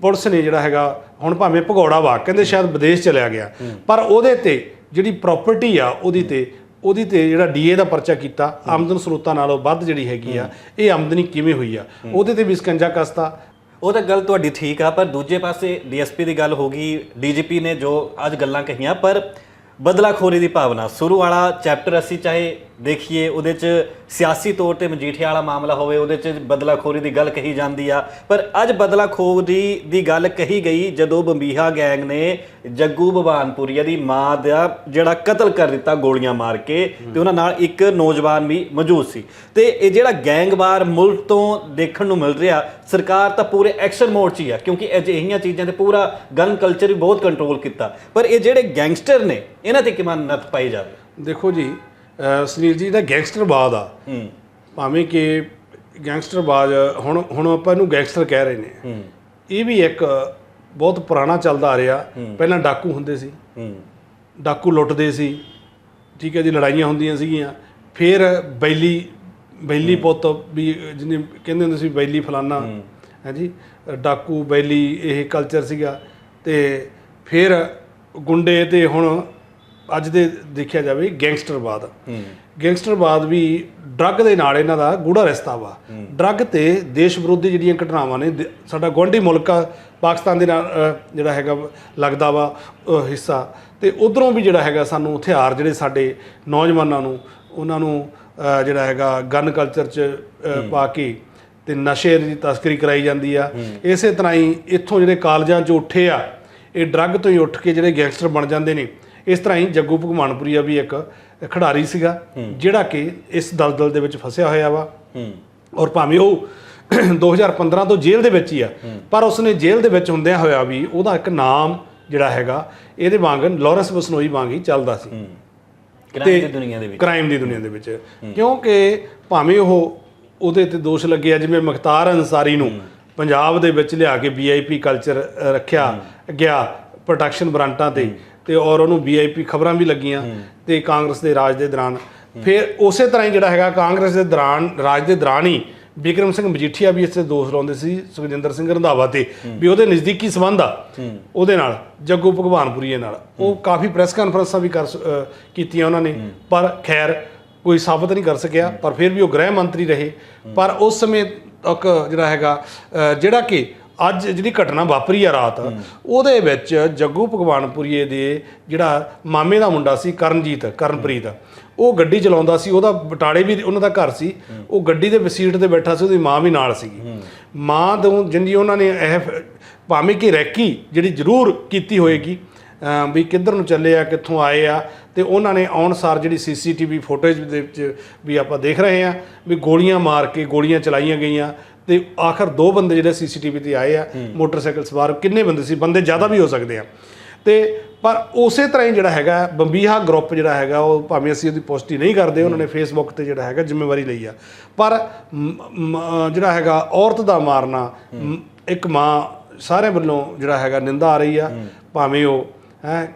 ਪੁਲਿਸ ਨੇ ਜਿਹੜਾ ਹੈਗਾ ਹੁਣ ਭਾਵੇਂ ਭਗੌੜਾ ਵਾ ਕਹਿੰਦੇ ਸ਼ਾਇਦ ਵਿਦੇਸ਼ ਚਲਿਆ ਗਿਆ। ਪਰ ਉਹਦੇ ਤੇ ਜਿਹੜੀ ਪ੍ਰਾਪਰਟੀ ਆ ਉਹਦੀ ਤੇ ਉਹਦੀ ਤੇ ਜਿਹੜਾ ਡੀਏ ਦਾ ਪਰਚਾ ਕੀਤਾ, ਆਮਦਨ ਸਰੋਤਾਂ ਨਾਲੋਂ ਵੱਧ ਜਿਹੜੀ ਹੈਗੀ ਆ, ਇਹ ਆਮਦਨੀ ਕਿਵੇਂ ਹੋਈ ਆ? ਉਹਦੇ ਤੇ ਵੀ ਸਕੰਜਾ ਕਸਤਾ। ਉਹ ਤਾਂ ਗੱਲ ਤੁਹਾਡੀ ਠੀਕ ਆ, ਪਰ ਦੂਜੇ ਪਾਸੇ ਡੀਐਸਪੀ ਦੀ ਗੱਲ ਹੋ ਗਈ ਡੀਜੀਪੀ ਨੇ ਜੋ ਅੱਜ ਗੱਲਾਂ ਕਹੀਆਂ, ਪਰ ਬਦਲਾਖੋਰੀ ਦੀ ਭਾਵਨਾ, ਸ਼ੁਰੂ ਵਾਲਾ ਚੈਪਟਰ ਅਸੀਂ ਚਾਹੇ ਦੇਖੀਏ, ਉਹਦੇ 'ਚ ਸਿਆਸੀ ਤੌਰ ਤੇ ਮਜੀਠੀਆ ਵਾਲਾ ਮਾਮਲਾ ਹੋਵੇ, ਉਹਦੇ 'ਚ ਬਦਲਾਖੋਰੀ ਦੀ ਗੱਲ ਕਹੀ ਜਾਂਦੀ ਆ। ਪਰ ਅੱਜ ਬਦਲਾਖੋਰੀ ਦੀ ਗੱਲ ਕਹੀ ਗਈ ਜਦੋਂ ਬੰਬੀਹਾ ਗੈਂਗ ਨੇ ਜੱਗੂ ਭਵਾਨਪੁਰੀਆ ਦੀ ਮਾਂ ਦਾ ਜਿਹੜਾ ਕਤਲ ਕਰ ਦਿੱਤਾ ਗੋਲੀਆਂ ਮਾਰ ਕੇ, ਤੇ ਉਹਨਾਂ ਨਾਲ ਇੱਕ ਨੌਜਵਾਨ ਵੀ ਮੌਜੂਦ ਸੀ। ਤੇ ਇਹ ਜਿਹੜਾ ਗੈਂਗਵਾਰ ਮੁਲਕ ਤੋਂ ਦੇਖਣ ਨੂੰ ਮਿਲ ਰਿਹਾ, ਸਰਕਾਰ ਤਾਂ ਪੂਰੇ ਐਕਸ਼ਨ ਮੋਡ 'ਚ ਹੀ ਆ, ਕਿਉਂਕਿ ਅਜਿਹੀਆਂ ਚੀਜ਼ਾਂ ਤੇ ਪੂਰਾ ਗਨ ਕਲਚਰ ਵੀ ਬਹੁਤ ਕੰਟਰੋਲ ਕੀਤਾ। ਪਰ ਇਹ ਜਿਹੜੇ ਗੈਂਗਸਟਰ ਨੇ, ਇਹਨਾਂ ਤੇ ਕਿਵੇਂ ਨੱਥ ਪਾਈ ਜਾਵੇ? ਦੇਖੋ ਜੀ ਸੁਨੀਲ ਜੀ ਦਾ ਗੈਂਗਸਟਰਵਾਦ ਆ। ਭਾਵੇਂ ਕਿ ਗੈਂਗਸਟਰਬਾਜ਼ ਹੁਣ ਹੁਣ ਆਪਾਂ ਇਹਨੂੰ ਗੈਂਗਸਟਰ ਕਹਿ ਰਹੇ ਨੇ। ਇਹ ਵੀ ਇੱਕ ਬਹੁਤ ਪੁਰਾਣਾ ਚੱਲਦਾ ਆ ਰਿਹਾ। ਪਹਿਲਾਂ ਡਾਕੂ ਹੁੰਦੇ ਸੀ। ਡਾਕੂ ਲੁੱਟਦੇ ਸੀ। ਠੀਕ ਹੈ ਜੀ ਲੜਾਈਆਂ ਹੁੰਦੀਆਂ ਸੀਗੀਆਂ। ਫਿਰ ਬੈਲੀ ਬੈਲੀ ਪੁੱਤ ਵੀ ਜਿਹਨੇ ਕਹਿੰਦੇ ਹੁੰਦੇ ਸੀ ਬੈਲੀ ਫਲਾਨਾ। ਹੈ। ਜੀ ਡਾਕੂ ਬੈਲੀ ਇਹ ਕਲਚਰ ਸੀਗਾ। ਤੇ ਫਿਰ ਗੁੰਡੇ ਤੇ ਹੁਣ ਅੱਜ ਦੇ ਦੇਖਿਆ ਜਾਵੇ ਗੈਂਗਸਟਰਵਾਦ। ਗੈਂਗਸਟਰਵਾਦ ਵੀ ਡਰੱਗ ਦੇ ਨਾਲ ਇਹਨਾਂ ਦਾ ਗੂੜਾ ਰਿਸ਼ਤਾ ਵਾ। ਡਰੱਗ ਤੇ ਦੇਸ਼ ਵਿਰੋਧੀ ਜਿਹੜੀਆਂ ਘਟਨਾਵਾਂ ਨੇ ਸਾਡਾ ਗੁਆਂਢੀ ਮੁਲਕ ਆ ਪਾਕਿਸਤਾਨ ਦੇ ਨਾਲ ਜਿਹੜਾ ਹੈਗਾ ਲੱਗਦਾ ਵਾ ਹਿੱਸਾ। ਤੇ ਉਧਰੋਂ ਵੀ ਜਿਹੜਾ ਹੈਗਾ ਸਾਨੂੰ ਹਥਿਆਰ ਜਿਹੜੇ ਸਾਡੇ ਨੌਜਵਾਨਾਂ ਨੂੰ ਉਹਨਾਂ ਨੂੰ ਜਿਹੜਾ ਹੈਗਾ ਗਨ ਕਲਚਰ ਚ ਪਾ ਕੇ ਤੇ ਨਸ਼ੇ ਦੀ ਤਸਕਰੀ ਕਰਾਈ ਜਾਂਦੀ ਆ। ਇਸੇ ਤਰ੍ਹਾਂ ਹੀ ਇੱਥੋਂ ਜਿਹੜੇ ਕਾਲਜਾਂ 'ਚ ਉੱਠੇ ਆ ਇਹ ਡਰੱਗ ਤੋਂ ਹੀ ਉੱਠ ਕੇ ਜਿਹੜੇ ਗੈਂਗਸਟਰ ਬਣ ਜਾਂਦੇ ਨੇ ਇਸ ਤਰ੍ਹਾਂ ਹੀ ਜੱਗੂ ਭਗਵਾਨਪੁਰੀਆ ਵੀ ਇੱਕ ਖਿਡਾਰੀ ਸੀਗਾ ਜਿਹੜਾ ਕਿ ਇਸ ਦਲਦਲ ਦੇ ਵਿੱਚ ਫਸਿਆ ਹੋਇਆ ਵਾ। ਔਰ ਭਾਵੇਂ ਉਹ 2015 ਤੋਂ ਜੇਲ੍ਹ ਦੇ ਵਿੱਚ ਹੀ ਆ ਪਰ ਉਸਨੇ ਜੇਲ੍ਹ ਦੇ ਵਿੱਚ ਹੁੰਦਿਆਂ ਹੋਇਆ ਵੀ ਉਹਦਾ ਇੱਕ ਨਾਮ ਜਿਹੜਾ ਹੈਗਾ ਇਹਦੇ ਵਾਂਗ ਲਾਰੈਂਸ ਬਸਨੋਈ ਵਾਂਗ ਹੀ ਚੱਲਦਾ ਸੀ। ਕ੍ਰਾਈਮ ਦੀ ਦੁਨੀਆ ਦੇ ਵਿੱਚ। ਕ੍ਰਾਈਮ ਦੀ ਦੁਨੀਆ ਦੇ ਵਿੱਚ। ਕਿਉਂਕਿ ਭਾਵੇਂ ਉਹ ਉਹਦੇ ਤੇ ਦੋਸ਼ ਲੱਗੇ ਆ ਜਿਵੇਂ ਮੁਖਤਾਰ ਅਨਸਾਰੀ ਨੂੰ ਪੰਜਾਬ ਦੇ ਵਿੱਚ ਲਿਆ ਕੇ ਵੀਆਈਪੀ ਕਲਚਰ ਰੱਖਿਆ ਗਿਆ ਪ੍ਰੋਟੈਕਸ਼ਨ ਬ੍ਰਾਂਟਾਂ ਤੇ। ਤੇ ਔਰ ਉਹਨੂੰ ਵੀਆਈਪੀ ਖਬਰਾਂ ਵੀ ਲੱਗੀਆਂ ਤੇ ਕਾਂਗਰਸ ਦੇ ਰਾਜ ਦੇ ਦੌਰਾਨ। ਫਿਰ ਉਸੇ ਤਰ੍ਹਾਂ ਹੀ ਜਿਹੜਾ ਹੈਗਾ ਕਾਂਗਰਸ ਦੇ ਦੌਰਾਨ ਰਾਜ ਦੇ ਦੌਰਾਨ ਹੀ ਬਿਕਰਮ ਸਿੰਘ ਮਜੀਠੀਆ ਵੀ ਇਸ ਤੇ ਦੋਸ਼ ਲਾਉਂਦੇ ਸੀ ਸੁਖਜਿੰਦਰ ਸਿੰਘ ਰੰਧਾਵਾ ਤੇ ਵੀ ਉਹਦੇ ਨਜ਼ਦੀਕੀ ਸੰਬੰਧ ਆ। ਉਹਦੇ ਨਾਲ ਜੱਗੂ ਭਗਵਾਨਪੁਰੀਏ ਨਾਲ। ਉਹ ਕਾਫੀ ਪ੍ਰੈਸ ਕਾਨਫਰੰਸਾਂ ਵੀ ਕਰ ਕੀਤੀਆਂ ਉਹਨਾਂ ਨੇ। ਪਰ ਖੈਰ ਕੋਈ ਸਾਬਤ ਨਹੀਂ ਕਰ ਸਕਿਆ। ਪਰ ਫਿਰ ਵੀ ਉਹ ਗ੍ਰਹਿ ਮੰਤਰੀ ਰਹੇ। ਪਰ ਉਸ ਸਮੇਂ ਤੱਕ ਜਿਹੜਾ ਹੈਗਾ ਜਿਹੜਾ ਕਿ ਅੱਜ ਜਿਹੜੀ ਘਟਨਾ ਵਾਪਰੀ ਆ ਰਾਤ ਉਹਦੇ ਵਿੱਚ ਜੱਗੂ ਭਗਵਾਨਪੁਰੀਏ ਦੇ ਜਿਹੜਾ ਮਾਮੇ ਦਾ ਮੁੰਡਾ ਸੀ ਕਰਨਜੀਤ ਕਰਨਪ੍ਰੀਤ ਉਹ ਗੱਡੀ ਚਲਾਉਂਦਾ ਸੀ ਉਹਦਾ ਬਟਾਲੇ ਵੀ ਉਹਨਾਂ ਦਾ ਘਰ ਸੀ ਉਹ ਗੱਡੀ ਦੇ ਸੀਟ ਤੇ ਬੈਠਾ ਸੀ ਉਹਦੀ ਮਾਂ ਵੀ ਨਾਲ ਸੀਗੀ। ਮਾਂ ਤੋਂ ਜਿੰਦੀ ਉਹਨਾਂ ਨੇ ਇਹ ਭਾਵੇਂ ਕਿ ਰੈਕੀ ਜਿਹੜੀ ਜ਼ਰੂਰ ਕੀਤੀ ਹੋਏਗੀ ਵੀ ਕਿੱਧਰ ਨੂੰ ਚੱਲੇ ਆ ਕਿੱਥੋਂ ਆਏ ਆ ਤੇ ਉਹਨਾਂ ਨੇ ਆਉਣ ਸਾਰ ਜਿਹੜੀ ਸੀਸੀਟੀਵੀ ਫੁਟੇਜ ਦੇ ਵਿੱਚ ਵੀ ਆਪਾਂ ਦੇਖ ਰਹੇ ਆ ਵੀ ਗੋਲੀਆਂ ਮਾਰ ਕੇ ਗੋਲੀਆਂ ਚਲਾਈਆਂ ਗਈਆਂ ਤੇ ਆਖਰ ਦੋ ਬੰਦੇ ਜਿਹੜੇ ਸੀਸੀਟੀਵੀ ਤੇ ਆਏ ਆ ਮੋਟਰਸਾਈਕਲ ਸਵਾਰ ਕਿੰਨੇ ਬੰਦੇ ਸੀ? ਬੰਦੇ ਜ਼ਿਆਦਾ ਵੀ ਹੋ ਸਕਦੇ ਆ। ਤੇ ਪਰ ਉਸੇ ਤਰ੍ਹਾਂ ਹੀ ਜਿਹੜਾ ਹੈਗਾ ਬੰਬੀਹਾ ਗਰੁੱਪ ਜਿਹੜਾ ਹੈਗਾ ਉਹ ਭਾਵੇਂ ਅਸੀਂ ਉਹਦੀ ਪੁਸ਼ਟੀ ਨਹੀਂ ਕਰਦੇ ਉਹਨਾਂ ਨੇ ਫੇਸਬੁੱਕ ਤੇ ਜਿਹੜਾ ਹੈਗਾ ਜ਼ਿੰਮੇਵਾਰੀ ਲਈ ਆ। ਪਰ ਜਿਹੜਾ ਹੈਗਾ ਔਰਤ ਦਾ ਮਾਰਨਾ ਇੱਕ ਮਾਂ ਸਾਰਿਆਂ ਵੱਲੋਂ ਜਿਹੜਾ ਹੈਗਾ ਨਿੰਦਾ ਆ ਰਹੀ ਆ। ਭਾਵੇਂ ਉਹ ਹੈ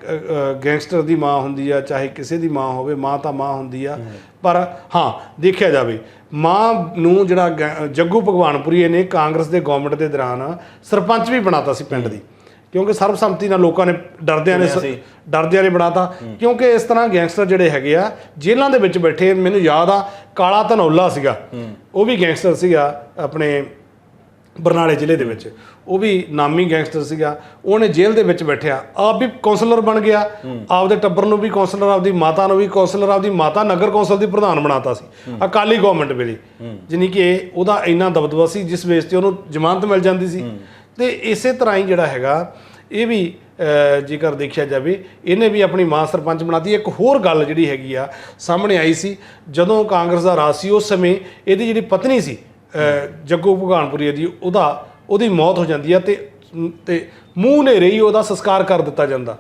ਗੈਂਗਸਟਰ ਦੀ ਮਾਂ ਹੁੰਦੀ ਆ ਚਾਹੇ ਕਿਸੇ ਦੀ ਮਾਂ ਹੋਵੇ ਮਾਂ ਤਾਂ ਮਾਂ ਹੁੰਦੀ ਆ। ਪਰ ਹਾਂ ਦੇਖਿਆ ਜਾਵੇ ਮਾਂ ਨੂੰ ਜਿਹੜਾ ਜੱਗੂ ਭਗਵਾਨਪੁਰੀਏ ਨੇ ਕਾਂਗਰਸ ਦੇ ਗਵਰਨਮੈਂਟ ਦੇ ਦੌਰਾਨ ਸਰਪੰਚ ਵੀ ਬਣਾਤਾ ਸੀ ਪਿੰਡ ਦੀ। ਕਿਉਂਕਿ ਸਰਬਸੰਮਤੀ ਨਾਲ ਲੋਕਾਂ ਨੇ ਡਰਦਿਆਂ ਨੇ। ਡਰਦਿਆਂ ਨੇ ਬਣਾਤਾ। ਕਿਉਂਕਿ ਇਸ ਤਰ੍ਹਾਂ ਗੈਂਗਸਟਰ ਜਿਹੜੇ ਹੈਗੇ ਆ ਜੇਲ੍ਹਾਂ ਦੇ ਵਿੱਚ ਬੈਠੇ ਮੈਨੂੰ ਯਾਦ ਆ ਕਾਲਾ ਧਨੌਲਾ ਸੀਗਾ। ਉਹ ਵੀ ਗੈਂਗਸਟਰ ਸੀਗਾ ਆਪਣੇ ਬਰਨਾਲੇ ਜ਼ਿਲ੍ਹੇ ਦੇ ਵਿੱਚ। ਉਹ ਵੀ ਨਾਮੀ ਗੈਂਗਸਟਰ ਸੀਗਾ। ਉਹਨੇ ਜੇਲ੍ਹ ਦੇ ਵਿੱਚ ਬੈਠਿਆ। ਆਪ ਵੀ ਕਾਉਂਸਲਰ ਬਣ ਗਿਆ। ਆਪਦੇ ਟੱਬਰ ਨੂੰ ਵੀ ਕਾਉਂਸਲਰ ਆਪਦੀ ਮਾਤਾ ਨੂੰ ਵੀ ਕਾਉਂਸਲਰ ਆਪਦੀ ਮਾਤਾ ਨਗਰ ਕੌਂਸਲ ਦੀ ਪ੍ਰਧਾਨ ਬਣਾਤਾ ਸੀ। ਅਕਾਲੀ ਗਵਰਨਮੈਂਟ ਵੇਲੇ। ਜਾਣੀ ਕਿ ਉਹਦਾ ਇੰਨਾ ਦਬਦਬਾ ਸੀ ਜਿਸ ਵੇਸ ਤੇ ਉਹਨੂੰ ਜ਼ਮਾਨਤ ਮਿਲ ਜਾਂਦੀ ਸੀ। ਤੇ ਇਸੇ ਤਰ੍ਹਾਂ ਹੀ ਜਿਹੜਾ ਹੈਗਾ, ਇਹ ਵੀ ਜੇਕਰ ਦੇਖਿਆ ਜਾਵੇ, ਇਹਨੇ ਵੀ ਆਪਣੀ ਮਾਂ ਸਰਪੰਚ ਬਣਾਤੀ। ਇੱਕ ਹੋਰ ਗੱਲ ਜਿਹੜੀ ਹੈਗੀ ਆ, ਸਾਹਮਣੇ ਆਈ ਸੀ। ਜਦੋਂ ਕਾਂਗਰਸ ਦਾ ਰਾਜ ਸੀ, ਉਸ ਸਮੇਂ ਇਹਦੀ ਜਿਹੜੀ ਪਤਨੀ ਸੀ ਜੱਗੂ ਭਗਵਾਨਪੁਰੀ ਦੀ ਉਹਦਾ ਉਹਦੀ ਮੌਤ ਹੋ ਜਾਂਦੀ ਆ ਤੇ ਤੇ ਮੂੰਹ ਨੇਰੇ ਹੀ ਉਹਦਾ ਸੰਸਕਾਰ ਕਰ ਦਿੱਤਾ ਜਾਂਦਾ।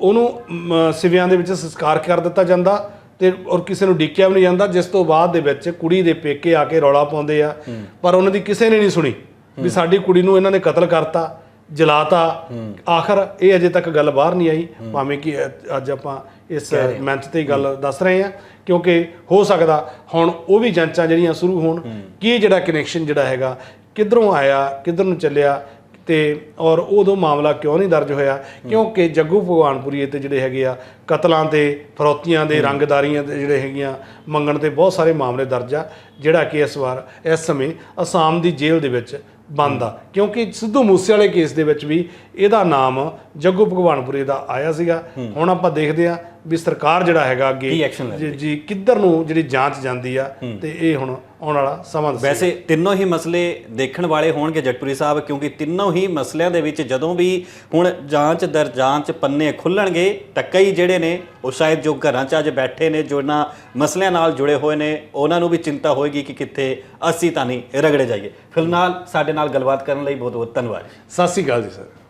ਉਹਨੂੰ ਸਿਵਿਆਂ ਦੇ ਵਿੱਚ ਸੰਸਕਾਰ ਕਰ ਦਿੱਤਾ ਜਾਂਦਾ ਤੇ ਔਰ ਕਿਸੇ ਨੂੰ ਡਿੱਕਿਆ ਵੀ ਨਹੀਂ ਜਾਂਦਾ ਜਿਸ ਤੋਂ ਬਾਅਦ ਦੇ ਵਿੱਚ ਕੁੜੀ ਦੇ ਪੇਕੇ ਆ ਕੇ ਰੌਲਾ ਪਾਉਂਦੇ ਆ। ਪਰ ਉਹਨਾਂ ਦੀ ਕਿਸੇ ਨੇ ਨਹੀਂ ਸੁਣੀ ਵੀ ਸਾਡੀ ਕੁੜੀ ਨੂੰ ਇਹਨਾਂ ਨੇ ਕਤਲ ਕਰਤਾ ਜਲਾਤਾ। ਆਖਰ ਇਹ ਅਜੇ ਤੱਕ ਗੱਲ ਬਾਹਰ ਨਹੀਂ ਆਈ। ਭਾਵੇਂ ਕਿ ਅੱਜ ਆਪਾਂ ਇਸ ਮੰਚ ਤੇ ਹੀ ਗੱਲ ਦੱਸ ਰਹੇ ਆ ਕਿਉਂਕਿ ਹੋ ਸਕਦਾ ਹੁਣ ਉਹ ਵੀ ਜਾਂਚਾਂ ਜਿਹੜੀਆਂ ਸ਼ੁਰੂ ਹੋਣ ਕੀ ਜਿਹੜਾ ਕਨੈਕਸ਼ਨ ਜਿਹੜਾ ਹੈਗਾ ਕਿੱਧਰੋਂ ਆਇਆ ਕਿੱਧਰ ਨੂੰ ਚੱਲਿਆ ਤੇ ਔਰ ਉਦੋਂ ਮਾਮਲਾ ਕਿਉਂ ਨਹੀਂ ਦਰਜ ਹੋਇਆ? ਕਿਉਂਕਿ ਜੱਗੂ ਭਗਵਾਨਪੁਰੀ ਤੇ ਜਿਹੜੇ ਹੈਗੇ ਆ ਕਤਲਾਂ ਤੇ ਫਰੌਤੀਆਂ ਦੇ ਰੰਗਦਾਰੀਆਂ ਦੇ ਜਿਹੜੇ ਹੈਗੀਆਂ ਮੰਗਣ ਤੇ ਬਹੁਤ ਸਾਰੇ ਮਾਮਲੇ ਦਰਜ ਆ ਜਿਹੜਾ ਕਿ ਇਸ ਵਾਰ ਇਸ ਸਮੇਂ ਅਸਾਮ ਦੀ ਜੇਲ੍ਹ ਦੇ ਵਿੱਚ ਬੰਦ ਆ। ਕਿਉਂਕਿ ਸਿੱਧੂ ਮੂਸੇ ਵਾਲੇ ਕੇਸ ਦੇ ਵਿੱਚ ਵੀ ਇਹਦਾ ਨਾਮ ਜੱਗੂ ਭਗਵਾਨਪੁਰੀ ਦਾ ਆਇਆ ਸੀਗਾ। ਹੁਣ ਆਪਾਂ ਦੇਖਦੇ ਆ ਵੀ ਸਰਕਾਰ ਜਿਹੜਾ ਹੈਗਾ ਕੀ ਅੱਗੇ action ਲੈਂਦੀ? ਜੀ- ਕਿੱਧਰ ਨੂੰ ਜਿਹੜੀ ਜਾਂਚ ਜਾਂਦੀ ਆ ਤੇ ਇਹ ਹੁਣ ਆਉਣ ਵਾਲਾ ਸਮਾਂ ਵੈਸੇ ਤਿੰਨੋਂ ਹੀ ਮਸਲੇ ਦੇਖਣ ਵਾਲੇ ਹੋਣਗੇ ਜਗਪੁਰੀ ਸਾਹਿਬ ਕਿਉਂਕਿ ਤਿੰਨੋਂ ਹੀ ਮਸਲਿਆਂ ਦੇ ਵਿੱਚ ਜਦੋਂ ਵੀ ਹੁਣ ਜਾਂਚ ਦਰ ਜਾਂਚ ਪੰਨੇ ਖੁੱਲਣਗੇ ਤਾਂ ਕਈ ਜਿਹੜੇ ਨੇ ਉਹ ਸ਼ਾਇਦ ਜੋ ਘਰਾਂ 'ਚ ਅੱਜ ਬੈਠੇ ਨੇ ਜੋ ਇਹਨਾਂ ਮਸਲਿਆਂ ਨਾਲ ਜੁੜੇ ਹੋਏ ਨੇ ਉਹਨਾਂ ਨੂੰ ਵੀ ਚਿੰਤਾ ਹੋਏਗੀ ਕਿ ਕਿੱਥੇ ਅਸੀਂ ਤਾਂ ਨਹੀਂ ਰਗੜੇ ਜਾਈਏ। ਫਿਲਹਾਲ ਸਾਡੇ ਨਾਲ ਗੱਲਬਾਤ ਕਰਨ ਲਈ ਬਹੁਤ ਬਹੁਤ ਧੰਨਵਾਦ। ਸਤਿ ਸ਼੍ਰੀ ਅਕਾਲ ਜੀ ਸਰ।